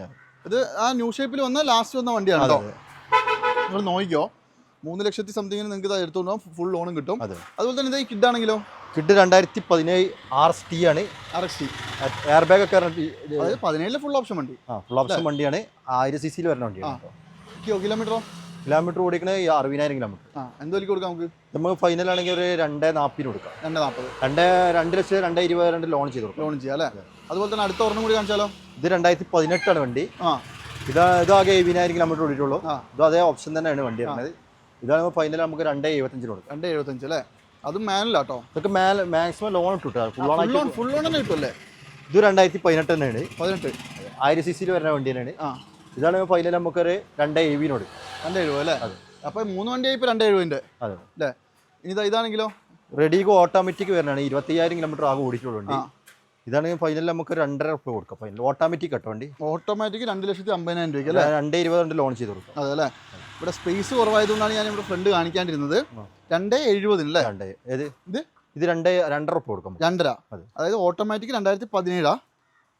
ഇത് ആ ന്യൂ ഷേപ്പിൽ വന്ന ലാസ്റ്റ് വന്ന വണ്ടിയാണ് കേട്ടോ നിങ്ങൾ നോക്കിക്കോ. മൂന്ന് ലക്ഷത്തി സംതിങ്ങിന് നിങ്ങൾക്ക് ഇത് എടുത്തോണ്ട് ഫുൾ ലോണും കിട്ടും. അതെ. അതുപോലെ തന്നെ ഇത് കിഡ് ആണെങ്കിലോ? കിഡ് രണ്ടായിരത്തി പതിനേഴ് ആർ എസ് ടി ആണ്. R S T air bag ഒക്കെ ഈ- പതിനേഴിലെ ഫുൾ ഓപ്ഷൻ വണ്ടി. ആ ഫുൾ ഓപ്ഷൻ വണ്ടിയാണ്. ആയിരം സി സിയിൽ വരുന്ന വണ്ടിയാണ് കേട്ടോ. കിലോമീറ്റർ കിലോമീറ്ററോ? കിലോമീറ്റർ ഓടിക്കണേ അറുപതിനായിരം കിലോമീറ്റർ. ആ എന്ത് കൊടുക്കാം നമുക്ക്? നമുക്ക് ഫൈനൽ ആണെങ്കിൽ ഒരു രണ്ട് നാൽപ്പതിന് കൊടുക്കാം. രണ്ട് നാൽപ്പത് രണ്ട് രണ്ട് ലക്ഷം രണ്ട് ഇരുപത് രണ്ട് ലോൺ ചെയ്ത് കൊടുക്കാം. ലോൺ ചെയ്യാം അല്ലേ? അതുപോലെ തന്നെ അടുത്ത ഒരെണ്ണം കൂടി കാണിച്ചാലോ? ഇത് രണ്ടായിരത്തി പതിനെട്ടാണ് വണ്ടി. ആ. ഇതാ ഇതാകെ എഴുപതിനായിരം കിലോമീറ്റർ ഓടിയിട്ടുള്ളൂ. ഇത് അതേ ഓപ്ഷൻ തന്നെയാണ് വണ്ടി വരുന്നത്. ഇതാണ് ഫൈനൽ നമുക്ക് രണ്ട് എഴുപത്തഞ്ചിന് കൊടുക്കാം. രണ്ട് എഴുപത്തഞ്ച് അല്ലേ? അത് മാനുവലാട്ടോ ഇതൊക്കെ മേലെ മാക്സിമം ലോൺ ഇട്ടു ഫുൾ ലോൺ ഫുൾ ലോൺ തന്നെ കിട്ടുമല്ലേ ഇത് രണ്ടായിരത്തി പതിനെട്ട് തന്നെയാണ്. പതിനെട്ട്. ആയിരം സി സിയിൽ വരുന്ന വണ്ടി തന്നെയാണ്. ആ. ഇതാണ് ഫൈനൽ നമുക്കൊരു രണ്ട് എ വിനോട് രണ്ട് എഴുപത് അല്ലേ? അപ്പോൾ മൂന്ന് വണ്ടി ഇപ്പോൾ രണ്ട് എഴുപതിന്റെ അതെ. അല്ലേ? ഇനി ഇതാ ഇതാണെങ്കിലോ? റെഡിക്ക് ഓട്ടോമാറ്റിക് വരുന്നതാണ് ഇരുപത്തയ്യായിരം കിലോമീറ്റർ ആകെ ഓടിച്ചുള്ളൂ ഇതാണ് ഇതാണെങ്കിൽ ഫൈനൽ നമുക്ക് രണ്ടര ഉറുപ്പ് കൊടുക്കാം. ഫൈനൽ ഓട്ടോമാറ്റിക് കേട്ടോ വണ്ടി. ഓട്ടോമാറ്റിക് രണ്ട് ലക്ഷത്തി അമ്പതിനായിരം രൂപയ്ക്ക് അല്ലേ? രണ്ട് ഇരുപത് രണ്ട് ലോൺ ചെയ്ത് കൊടുക്കും. അതെ അല്ലേ? ഇവിടെ സ്പേസ് കുറവായതുകൊണ്ടാണ് ഞാൻ ഇവിടെ ഫ്രണ്ട് കാണിക്കാണ്ടിരുന്നത്. രണ്ട് എഴുപതിന് അല്ലേ? രണ്ട് ഏത്? ഇത്? ഇത് രണ്ട് രണ്ടര ഉറുപ്പ് കൊടുക്കാം. രണ്ടര. അതെ. അതായത് ഓട്ടോമാറ്റിക് രണ്ടായിരത്തി പതിനേഴാ?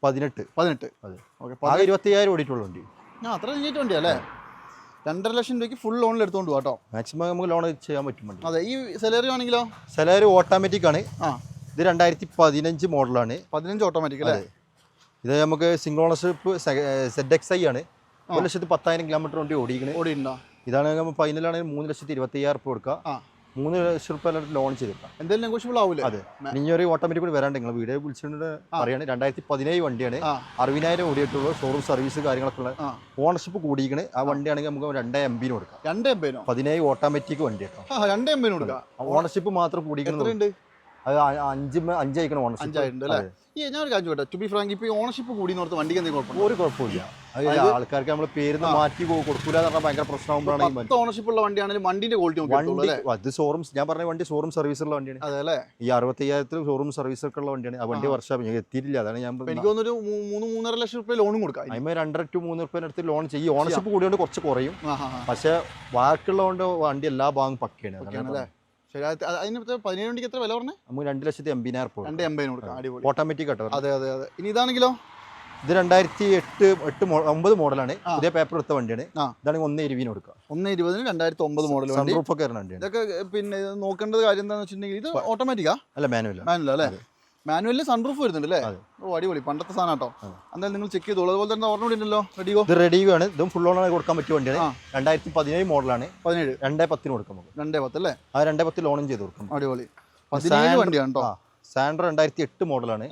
പതിനെട്ട്. പതിനെട്ട്. അതെ. ഓക്കെ ഇരുപത്തി അയ്യായിരം ഓടിയിട്ടുള്ള വണ്ടി. ആ അത്ര കഴിഞ്ഞിട്ട് വണ്ടി അല്ലേ? രണ്ടര ലക്ഷം രൂപയ്ക്ക് ഫുൾ ലോണിൽ എടുത്തോണ്ട് പോകാം കേട്ടോ മാക്സിമം നമുക്ക് ലോൺ ചെയ്യാൻ പറ്റും വണ്ടി. അതെ ഈ സെലറി ആണെങ്കിലോ സെലറി ഓട്ടോമാറ്റിക് ആണ്. ആ. ഇത് രണ്ടായിരത്തി പതിനഞ്ച് മോഡലാണ് പതിനഞ്ച് ഓട്ടോമാറ്റിക് അല്ലേ. ഇത് നമുക്ക് single ownership Z X I ആണ്. ഒരു ലക്ഷത്തി പത്തായിരം കിലോമീറ്റർ വണ്ടി ഓടിക്കണേ ഓടിയിട്ടുണ്ടോ? ഇതാണ് ഫൈനലാണെങ്കിൽ മൂന്ന് ലക്ഷത്തി ഇരുപത്തി അയ്യായിരം കൊടുക്കുക. ആ. മൂന്ന് ലക്ഷം റുപ്യ ലോൺ ചെയ്തിട്ടാണ് എന്തെങ്കിലും നെഗോഷ്യബിൾ ആവില്ല അതെ. ഇനി ഒരു ഓട്ടോമാറ്റിക് കൂടി വരാണ്ട്. നിങ്ങൾ വീഡിയോ വിളിച്ചിട്ട് പറയാണ് രണ്ടായിരത്തി പതിനേഴ് വണ്ടിയാണ്. അറുപതിനായിരം ഓടിയിട്ടുള്ളൂ ഷോറൂം സർവീസ് കാര്യങ്ങളൊക്കെ ഉള്ള ഓണർഷിപ്പ് കൂടിയിരിക്കണ്. ആ വണ്ടിയാണെങ്കിൽ നമുക്ക് രണ്ട് എം ബിന് കൊടുക്കാം. രണ്ട് എൺപതിനോ പതിനേഴ് ഓട്ടോമാറ്റിക് വണ്ടി കേട്ടോ. രണ്ട് എംബിന് കൊടുക്കാം. ഓണർഷിപ്പ് മാത്രം കൂടിയിരിക്കുന്നത് അത് അഞ്ച് അഞ്ചായിക്കണം ഓണർഷിപ്പ് അഞ്ചായിട്ടുണ്ട് അല്ലേ? ഈ ഞാൻ ഒരു കാര്യം ചോട്ടെ ടു ബി ഫ്രാങ്ക് ഇപ്പോൾ ഓണർഷിപ്പ് കൂടി നോർത്ത് വണ്ടിക്ക് എന്തെങ്കിലും കുഴപ്പമുണ്ടോ? ഒരു കുഴപ്പമില്ല. ആൾക്കാർക്ക് നമ്മൾ പേരുന്ന് മാറ്റി കൊടുക്കൂല എന്ന് പറഞ്ഞാൽ ഭയങ്കര പ്രശ്നമാകുമ്പോഴാണ് പത്ത് ഓണർഷിപ്പ് ഉള്ള വണ്ടിയാണെങ്കിലും വണ്ടിന്റെ ക്വാളിറ്റി അത് ഷോറൂം ഞാൻ പറഞ്ഞ വണ്ടി ഷോറൂം സർവീസ് ഉള്ള വണ്ടിയാണ്. അതെ അല്ലേ? ഈ അറുപത്തയ്യായിരത്തിൽ ഷോറൂം സർവീസ് ഒക്കെ ഉള്ള വണ്ടിയാണ്. ആ വണ്ടി വർഷം എത്തിയിട്ടില്ല. അതാണ് ഞാൻ എനിക്ക് തോന്നുന്നു മൂന്ന് മൂന്നര ലക്ഷം രൂപ ലോണും കൊടുക്കാം അതിന്. രണ്ടര ടു മൂന്ന് റുപ്യ അടുത്ത് ലോൺ ചെയ്യും. ഓണർഷിപ്പ് കൂടിയോണ്ട് കുറച്ച് കുറയും. പക്ഷേ ബാക്കിയുള്ളതുകൊണ്ട് വണ്ടി എല്ലാ ഭാഗം പക്കയാണ്. ശരി അത് അത് അതിന് പതിനേഴ് വണ്ടിക്ക് എത്ര വില പറഞ്ഞേ? നമുക്ക് രണ്ട് ലക്ഷത്തി എൺപതിനായിരം രണ്ട് എൺപതിന് കൊടുക്കാം അടിപൊളി. ഓട്ടോമാറ്റിക് കേട്ടോ അതെ അതെ അതെ. ഇനി ഇതാണെങ്കിലോ? ഇത് രണ്ടായിരത്തി എട്ട് എട്ട് ഒമ്പത് മോഡലാണ്. ഇതേ പേപ്പർ എടുത്ത വണ്ടിയാണ്. ഇതാണെങ്കിൽ ഒന്ന് ഇരുപതിന് കൊടുക്കാം. ഒന്ന് ഇരുപതിന് രണ്ടായിരത്തി ഒമ്പത് മോഡൽ വണ്ടി. ഇതൊക്കെ പിന്നെ നോക്കേണ്ടത് കാര്യം എന്താണെന്ന് വെച്ചിട്ടുണ്ടെങ്കിൽ ഇത് ഓട്ടോമാറ്റിക്കാ അല്ല മാനുവൽ മാനുവൽ അല്ലേ. മാനുവലിൽ സൺറൂഫ് വരുന്നുണ്ട് അല്ലേ ഓ അടിപൊളി. പണ്ടത്തെ സാധനം കേട്ടോ. എന്തായാലും നിങ്ങൾ ചെക്ക് ചെയ്തോളൂ. അതുപോലെ തന്നെ ഓർമ്മ ഉണ്ടല്ലോ റെഡിയോ ഇത് റെഡിയോ ആണ് ഇതും ഫുൾ ഓണാണ് കൊടുക്കാൻ പറ്റിയ വണ്ടിയാണ്. രണ്ടായിരത്തി പതിനേഴ് മോഡലാണ്. പതിനേഴ്. രണ്ടേ പത്തിന് കൊടുക്കാം നമുക്ക് രണ്ടേ പത്ത് അല്ലേ? ആ രണ്ടേ പത്തിൽ ഓണം ചെയ്ത് കൊടുക്കും. അടിപൊളി. പതിനേഴ് വണ്ടിയാണ് കേട്ടോ സാൻഡർ സാൻഡ്രോ രണ്ടായിരത്തി എട്ട് മോഡലാണ്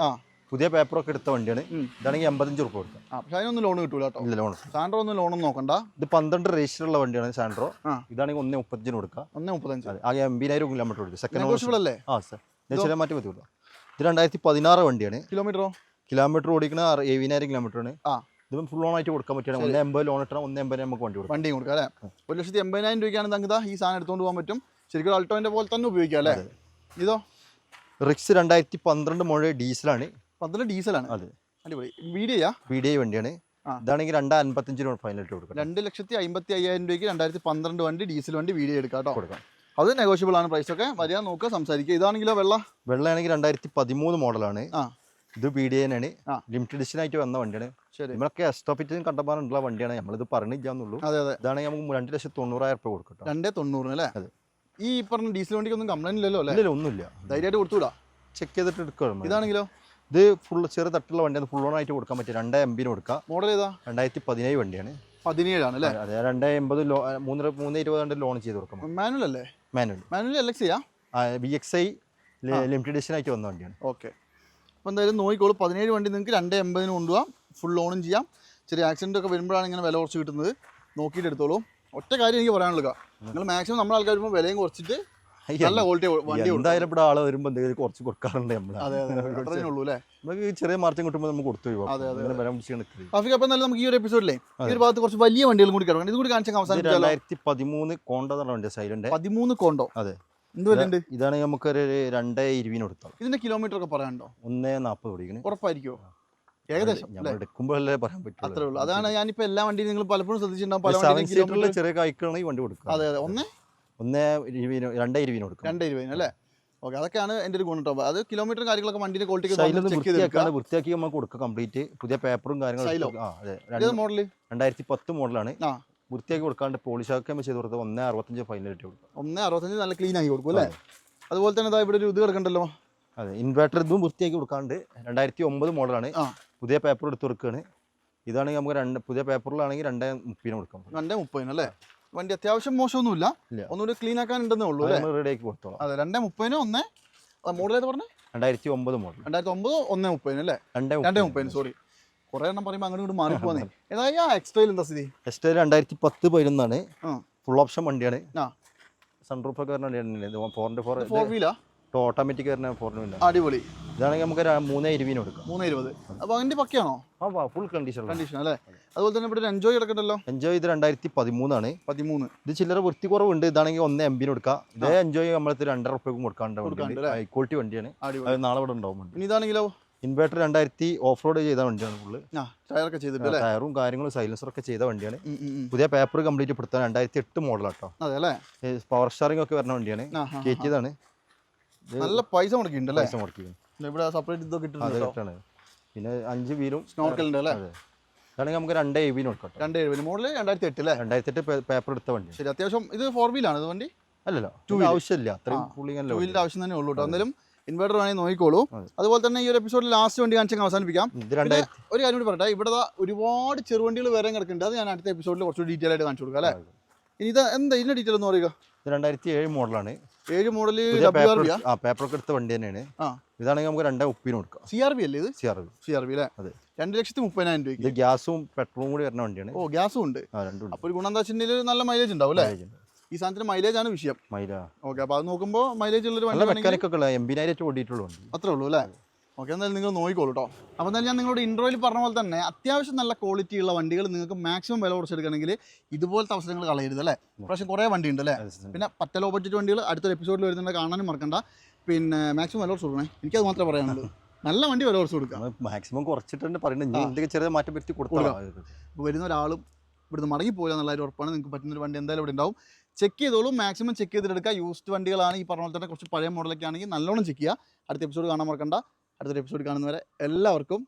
പുതിയ പേപ്പറൊക്കെ എടുത്ത വണ്ടിയാണ്. ഇതാണെങ്കിൽ എൺപത്തഞ്ച് റുപ്യ കൊടുക്കാം. പക്ഷേ അതിനൊന്നും ലോൺ കിട്ടൂല കേട്ടോ ഇല്ല ലോൺ സാൻഡ്രോ ഒന്നും ലോണൊന്നും നോക്കണ്ട. ഇത് പന്ത്രണ്ട് രജിസ്റ്റർ ഉള്ള വണ്ടിയാണ് സാൻഡ്രോ. ഇതാണെങ്കിൽ ഒന്നേ മുപ്പത്തഞ്ചിന് കൊടുക്കാം. ഒന്നേ മുപ്പത്തഞ്ച് ആകെ എൺപതിനായിരം കിലോമീറ്റർ കൊടുക്കും സെക്കൻഡ് അല്ലേ? ആ സാർ ദേശീയ മാറ്റി പറ്റുള്ളൂ ഇത് രണ്ടായിരത്തി പതിനാറ് വണ്ടിയാണ്. കിലോമീറ്ററോ? കിലോമീറ്റർ ഓടിക്കണ ഏഴിനായിരം കിലോമീറ്റർ ആണ് ആ. ഇത് ഫുൾ ഓൺ ആയിട്ട് കൊടുക്കാൻ പറ്റുകയാണ് ഒന്ന് എൺപത് ലോൺ ഇട്ടാൽ ഒന്ന് എൺപതിന് നമുക്ക് വണ്ടി കൊടുക്കും. വണ്ടി കൊടുക്കാം അല്ലേ? ഒരു ലക്ഷത്തി എൺപതിനായിരം രൂപയ്ക്കാണ് നിങ്ങൾക്ക് ഈ സാധനം എടുത്തുകൊണ്ട് പോകാൻ പറ്റും. ശരിക്കും അൾട്ടോന്റെ പോലെ തന്നെ ഉപയോഗിക്കാം അല്ലേ? ഇതോ? റിക്സ് രണ്ടായിരത്തി പന്ത്രണ്ട് മുഴ ഡീസലാണ്. പന്ത്രണ്ട് ഡീസലാണ്. അതെ. അടിപൊളി. വീഡിയോ ഡി ഐ വണ്ടിയാണ്. ഇതാണെങ്കിൽ രണ്ട് അൻപത്തഞ്ച് രൂപ ഫൈനലായിട്ട് കൊടുക്കാം. രണ്ട് ലക്ഷത്തി അമ്പത്തി അയ്യായിരം രൂപയ്ക്ക് രണ്ടായിരത്തി പന്ത്രണ്ട് വണ്ടി ഡീസൽ വണ്ടി വീഡിയോ എടുക്കാം കേട്ടോ. കൊടുക്കാം. അത് നെഗോഷ്യബിൾ ആണ് പ്രൈസ് ഒക്കെ. വരിക നോക്കുക സംസാരിക്കുക. ഇതാണെങ്കിലോ വെള്ള? വെള്ളയാണെങ്കിൽ രണ്ടായിരത്തി പതിമൂന്ന് മോഡലാണ്. ആ. ഇത് ബി ഡി ആണ് ആ. ലിമിറ്റഡ് എഡിഷൻ ആയിട്ട് വന്ന വണ്ടിയാണ്. ശരി. നമ്മളൊക്കെ എക്സ്ട്രാ കണ്ടപ്പാനുള്ള വണ്ടിയാണ്. നമ്മളിത് പറഞ്ഞില്ലാന്നുള്ളൂ അതെ അതെ. ഇതാണെങ്കിൽ നമുക്ക് രണ്ട് ലക്ഷത്തി തൊണ്ണൂറായിരം റുപ്യ കൊടുക്കട്ടോ. രണ്ടേ തൊണ്ണൂറിന് അല്ലേ? അതെ. ഈ പറഞ്ഞ ഡീസൽ വണ്ടിക്ക് ഒന്നും കംപ്ലൈന്റ് ഇല്ലല്ലോ അല്ലേ? ഇല്ല ഒന്നുമില്ല. ധൈര്യമായിട്ട് കൊടുത്തുവിടാ. ചെക്ക് ചെയ്തിട്ട് എടുക്കണം ഇതാണെങ്കിലോ? ഇത് ഫുൾ ചെറിയ തട്ടുള്ള വണ്ടിയാണ്. ഫുൾ ഓൺ ആയിട്ട് കൊടുക്കാൻ പറ്റും രണ്ടേ എം ബിന് കൊടുക്കാം. മോഡൽ ഏതാ? രണ്ടായിരത്തി പതിനേഴ് വണ്ടിയാണ്. പതിനേഴാണ് അല്ലേ? അതെ രണ്ടേ എൺപത് ലോ മൂന്നര മൂന്ന് ഇരുപത് രണ്ട് ലോൺ ചെയ്ത് കൊടുക്കാം. മാനുവൽ അല്ലേ? മാനുവൽ. മാനുവൽ എൽ എക്സ് ചെയ്യാം B X I limited edition ആയിട്ട് വന്ന വണ്ടിയാണ്. ഓക്കെ. അപ്പോൾ എന്തായാലും നോക്കിക്കോളൂ. പതിനേഴ് വണ്ടി നിങ്ങൾക്ക് രണ്ട് എൺപതിന് കൊണ്ടുപോകാം. ഫുൾ ഓണും ചെയ്യാം. ചെറിയ ആക്സിഡന്റ് ഒക്കെ വരുമ്പോഴാണ് ഇങ്ങനെ വില കുറച്ച് കിട്ടുന്നത്. നോക്കിയിട്ട് എടുത്തോളൂ. ഒറ്റ കാര്യം എനിക്ക് പറയാനുള്ളത്. നിങ്ങൾ മാക്സിമം നമ്മൾ ആൾക്കാർ വരുമ്പോൾ വിലയും കുറച്ചിട്ട് നല്ല ക്വാളിറ്റി വണ്ടി എന്തായാലും ഇവിടെ ആൾ വരുമ്പോൾ എന്തെങ്കിലും കുറച്ച് കൊടുക്കാറുണ്ട് നമ്മൾ. ചെറിയ മാർജിൻ കിട്ടുമ്പോൾ നമുക്ക് കൊടുത്തു എന്തായാലും നമുക്ക് ഈ ഒരു എപ്പിസോഡിലെ ഈ ഒരു ഭാഗത്ത് കുറച്ച് വലിയ വണ്ടികളും കൂടി കിടക്കണം ഇത് കൂടി കാണിച്ചാൽ അവസാനം രണ്ടായിരത്തി പതിമൂന്ന് കോണ്ടോ എന്നുള്ള വണ്ടി സൈലന്റ്. പതിമൂന്ന് കോണ്ടോ? അതെ. എന്ത് നമുക്ക് ഒരു നമുക്കൊരു രണ്ടേ ഇരുവിന് കൊടുത്താൽ ഇതിന്റെ കിലോമീറ്റർ ഒക്കെ പറയാനുണ്ടോ? ഒന്നേ നാൽപ്പത് ഓടിക്കണേ. ഉറപ്പായിരിക്കും ഏകദേശം എടുക്കുമ്പോഴല്ലേ പറയാൻ പറ്റും അത്രേ ഉള്ളൂ. അതാണ് ഞാനിപ്പോ എല്ലാ വണ്ടിയും നിങ്ങൾ പലപ്പോഴും ശ്രദ്ധിച്ചിട്ടുണ്ടാവും. പല സെവൻ വണ്ടിയും ചെറിയ കൈക്കാണ് ഈ വണ്ടി കൊടുക്കുക. അതെ അതെ. ഒന്ന്? ഒന്നേ ഇരുവിന് രണ്ടേ ഇരുവിന് കൊടുക്കും. രണ്ട് ഇരുപതിന് അല്ലേ? ഓക്കെ അതൊക്കെയാണ് എന്റെ ഒരു ഗുണം അത് കിലോമീറ്റർ കാര്യങ്ങളൊക്കെ വണ്ടിന്റെ ക്വാളിറ്റി വൃത്തിയാക്കി നമുക്ക് കൊടുക്കുക കംപ്ലീറ്റ് പുതിയ പേപ്പറും? കാര്യങ്ങളും മോഡൽ രണ്ടായിരത്തി പത്ത് മോഡലാണ് ആ. വൃത്തിയാക്കി കൊടുക്കാണ്ട് പോളിഷാക്കി നമ്മൾ ചെയ്ത് കൊടുത്തത് ഒന്നേ അറുപത്തഞ്ച് ഫൈനൽ ഇട്ട് കൊടുക്കും. ഒന്നേ അറുപത്തഞ്ച് നല്ല ക്ലീൻ ആക്കി കൊടുക്കും അല്ലേ? അതുപോലെ തന്നെ ഇവിടെ ഒരു ഇത് കിടക്കണ്ടല്ലോ. അതെ ഇൻവേർട്ടർ ഇതും വൃത്തിയാക്കി കൊടുക്കാണ്ട് രണ്ടായിരത്തി ഒമ്പത് മോഡലാണ് പുതിയ പേപ്പർ എടുത്ത് കൊടുക്കുകയാണ് ഇതാണെങ്കിൽ നമുക്ക് രണ്ട് പുതിയ പേപ്പറിലാണെങ്കിൽ രണ്ടേ മുപ്പതിന് കൊടുക്കാം രണ്ടേ മുപ്പതിന് അല്ലേ? വണ്ടി അത്യാവശ്യം മോശമൊന്നുമില്ല. ഒന്നുകൂടി ക്ലീൻ ആക്കാൻ ഉണ്ടെന്നേ ഉള്ളൂ റെഡിയാക്കി കൊടുത്തോളാം. അതെ രണ്ടേ മുപ്പതിന് ഒന്ന്? മോഡൽ ഏത് പറഞ്ഞേ? രണ്ടായിരത്തി ഒമ്പത് മോഡൽ രണ്ടായിരത്തി ഒമ്പത് ഒന്നേ മുപ്പതിന് അല്ലേ? രണ്ടേ രണ്ടേ മുപ്പതിന്. സോറി കുറെ എണ്ണം പറയുമ്പോൾ അങ്ങോട്ട് ഇങ്ങോട്ട് മാറി പോകാനേ (laughs) ഏതായാലും ആ എക്സ്ട്രയിൽ എന്താ സ്ഥിതി? എക്സ്ട്രയിൽ രണ്ടായിരത്തി പത്ത് പതിനൊന്നാണ്. ആ. ഫുൾ ഓപ്ഷൻ വണ്ടിയാണ്. ആ. സൺറൂഫ് ഒക്കെ വരുന്ന വണ്ടിയാണ്. ഫോർ ഫോർ വീലാ ഓട്ടോമാറ്റിക് വരുന്ന ഫോർണുണ്ട് അടിപൊളി. ഇതാണെങ്കിൽ നമുക്ക് മൂന്നേ ഇരുപതിന് കൊടുക്കാം. മൂന്ന് ഇരുപത്. അപ്പോൾ അതിന്റെ പക്കയാണോ? ആ ഫുൾ കണ്ടീഷൻ കണ്ടീഷൻ അല്ലേ? അതുപോലെ തന്നെ ഇവിടെ എൻജോയ് കിടക്കണ്ടല്ലോ? എൻജോയ് ഇത് രണ്ടായിരത്തി പതിമൂന്നാണ്. പതിമൂന്ന്. ഇത് ചില്ലറ വൃത്തി കുറവുണ്ട്. ഇതാണെങ്കിൽ ഒന്ന് എം ബിന് കൊടുക്കാം. ഇതേ എൻജോയ് നമ്മളത്തെ രണ്ടര റുപ്യക്കും കൊടുക്കാണ്ട് ഹൈ ക്വാളിറ്റി വണ്ടിയാണ്. അത് നാളെ ഇവിടെ ഉണ്ടാവും ഇനി ഇതാണെങ്കിലോ? ഇൻവേർട്ടർ രണ്ടായിരത്തി ഓഫ് റോഡ് ചെയ്ത വണ്ടിയാണ് ഫുള്ള് ടയറൊക്കെ ചെയ്തിട്ട് ടയറും കാര്യങ്ങളും സൈലൻസറും ഒക്കെ ചെയ്ത വണ്ടിയാണ്. പുതിയ പേപ്പർ കംപ്ലീറ്റ് പെടുത്താൻ രണ്ടായിരത്തി എട്ട് മോഡലാട്ടോ അതെ അല്ലേ? പവർ സ്റ്റാറിംഗ് ഒക്കെ വരുന്ന വണ്ടിയാണ്. കയറ്റിയതാണ്. നല്ല പൈസ മുടക്കിയിട്ടുണ്ട് പൈസ ഇവിടെ സെപ്പറേറ്റ് ഇതൊക്കെ ഇട്ടിട്ടുണ്ട് പിന്നെ അഞ്ച് വീലും സ്നോർക്കലുണ്ട് അല്ലേ? നമുക്ക് രണ്ട് എ വിന് കൊടുക്കാം രണ്ട് എഴുപത് മോഡൽ രണ്ടായിരത്തി എട്ട് അല്ലേ? രണ്ടായിരത്തി എട്ട് പേപ്പർ എടുത്ത വണ്ടി. ശരി അത്യാവശ്യം ഇത് ഫോർ വീലാണ് ഇത് വണ്ടി? അല്ലല്ലോ Two വീൽ. ആവശ്യമില്ല. അത്രയും ആ, പുള്ളി ടൂ വീലിന്റെ ആവശ്യം തന്നെ ഉള്ളൂ കേട്ടോ. എന്തായാലും ഇൻവെർട്ടർ വേണമെങ്കിൽ നോക്കിക്കോളൂ. അതെ. അതുപോലെ തന്നെ ഈ ഒരു എപ്പിസോഡിൽ ലാസ്റ്റ് വണ്ടി കാണിച്ചങ്ങ് അവസാനിപ്പിക്കാം. ഒരു കാര്യം കൂടി പറയട്ടെ. ഇവിടെ ഒരുപാട് ചെറുവണ്ടികൾ വേറെ കിടക്കുന്നുണ്ട്. അത് ഞാൻ അടുത്ത എപ്പിസോഡിൽ കുറച്ച് ഡീറ്റെയിൽ ആയിട്ട് കാണിച്ചു കൊടുക്കാം അല്ലേ? ഇനി ഇത് എന്താ ഇതിന്റെ ഡീറ്റെയിൽ ഒന്ന് പറയുക? രണ്ടായിരത്തി ഏഴ് മോഡലാണ് ഏഴ് ബി ആ? പേപ്പറൊക്കെ എടുത്ത വണ്ടി തന്നെയാണ്. ഇതാണെങ്കിൽ നമുക്ക് രണ്ടേ ഉപ്പിന് കൊടുക്കാം. സി ആർ ബി അല്ലേ ഇത്? C R B C R B അല്ലേ? അതെ. രണ്ട് ലക്ഷത്തി മുപ്പതിനായിരം രൂപ ഇത് ഗ്യാസും പെട്രോളും കൂടി വരുന്ന വണ്ടിയാണ്. ഓ ഗ്യാസും ഉണ്ട്. രണ്ടും അപ്പോൾ ഒരു ഗുണം എന്താ വെച്ചിട്ടുണ്ടെങ്കിൽ നല്ല മൈലേജ് ഉണ്ടാവും അല്ലേ? ഈ സാധനത്തിന് മൈലേജ് ആണ് വിഷയം. മൈലേജ് ഓക്കെ അപ്പോൾ അത് നോക്കുമ്പോൾ മൈലേജ് ഉള്ളൊരു നല്ല വണ്ടി വേണമെങ്കിൽ മെക്കാനിക് ഒക്കെ ഉള്ള എംബിനായിരറ്റ് ഓടിയിട്ടുള്ളൂ അത്രേ ഉള്ളൂ അല്ലേ? ഓക്കെ എന്തായാലും നിങ്ങൾ നോക്കിക്കോളൂ കേട്ടോ അപ്പോൾ എന്തായാലും ഞാൻ നിങ്ങളോട് ഇൻട്രോയിൽ പറഞ്ഞ പോലെ തന്നെ അത്യാവശ്യം നല്ല ക്വാളിറ്റി ഉള്ള വണ്ടികൾ നിങ്ങൾക്ക് മാക്സിമം വില കുറച്ചെടുക്കണമെങ്കിൽ ഇതുപോലത്തെ അവസരങ്ങൾ കളയരുത് അല്ലേ? പ്രാവശ്യം കുറേ വണ്ടി ഉണ്ട് അല്ലേ പിന്നെ പറ്റ ലോ ബഡ്ജറ്റ് വണ്ടികൾ അടുത്തൊരു എപ്പിസോഡിൽ വരുന്നുണ്ട് കാണാനും മറക്കണ്ട. പിന്നെ മാക്സിമം വില കുറച്ച് കൊടുക്കണേ. എനിക്കത് മാത്രമേ പറയാനുള്ളൂ. (laughs) നല്ല വണ്ടി വില കുറച്ച് കൊടുക്കാം മാക്സിമം കുറച്ചിട്ടുണ്ട് പറയുന്നത് ചെറിയ മാറ്റം വരുത്തി കൊടുക്കുക ഇപ്പോൾ വരുന്ന ഒരാളും ഇവിടുന്ന് മടങ്ങി മടങ്ങിപ്പോയില്ല എന്നുള്ള ഒരു ഉറപ്പാണ്. നിങ്ങൾക്ക് പറ്റുന്ന ഒരു വണ്ടി എന്തായാലും ഇവിടെ ഉണ്ടാവും. ചെക്ക് ചെയ്തോളൂ. മാക്സിമം ചെക്ക് ചെയ്തിട്ടെടുക്കുക യൂസ്ഡ് വണ്ടികളാണ് ഈ പറഞ്ഞ പോലെ തന്നെ കുറച്ച് പഴയ മോഡലൊക്കെ ആണെങ്കിൽ നല്ലോണം ചെക്ക് ചെയ്യുക. അടുത്ത എപ്പിസോഡ് കാണാൻ മറക്കണ്ട. അടുത്തൊരു എപ്പിസോഡ് കാണുന്നവരെ എല്ലാവർക്കും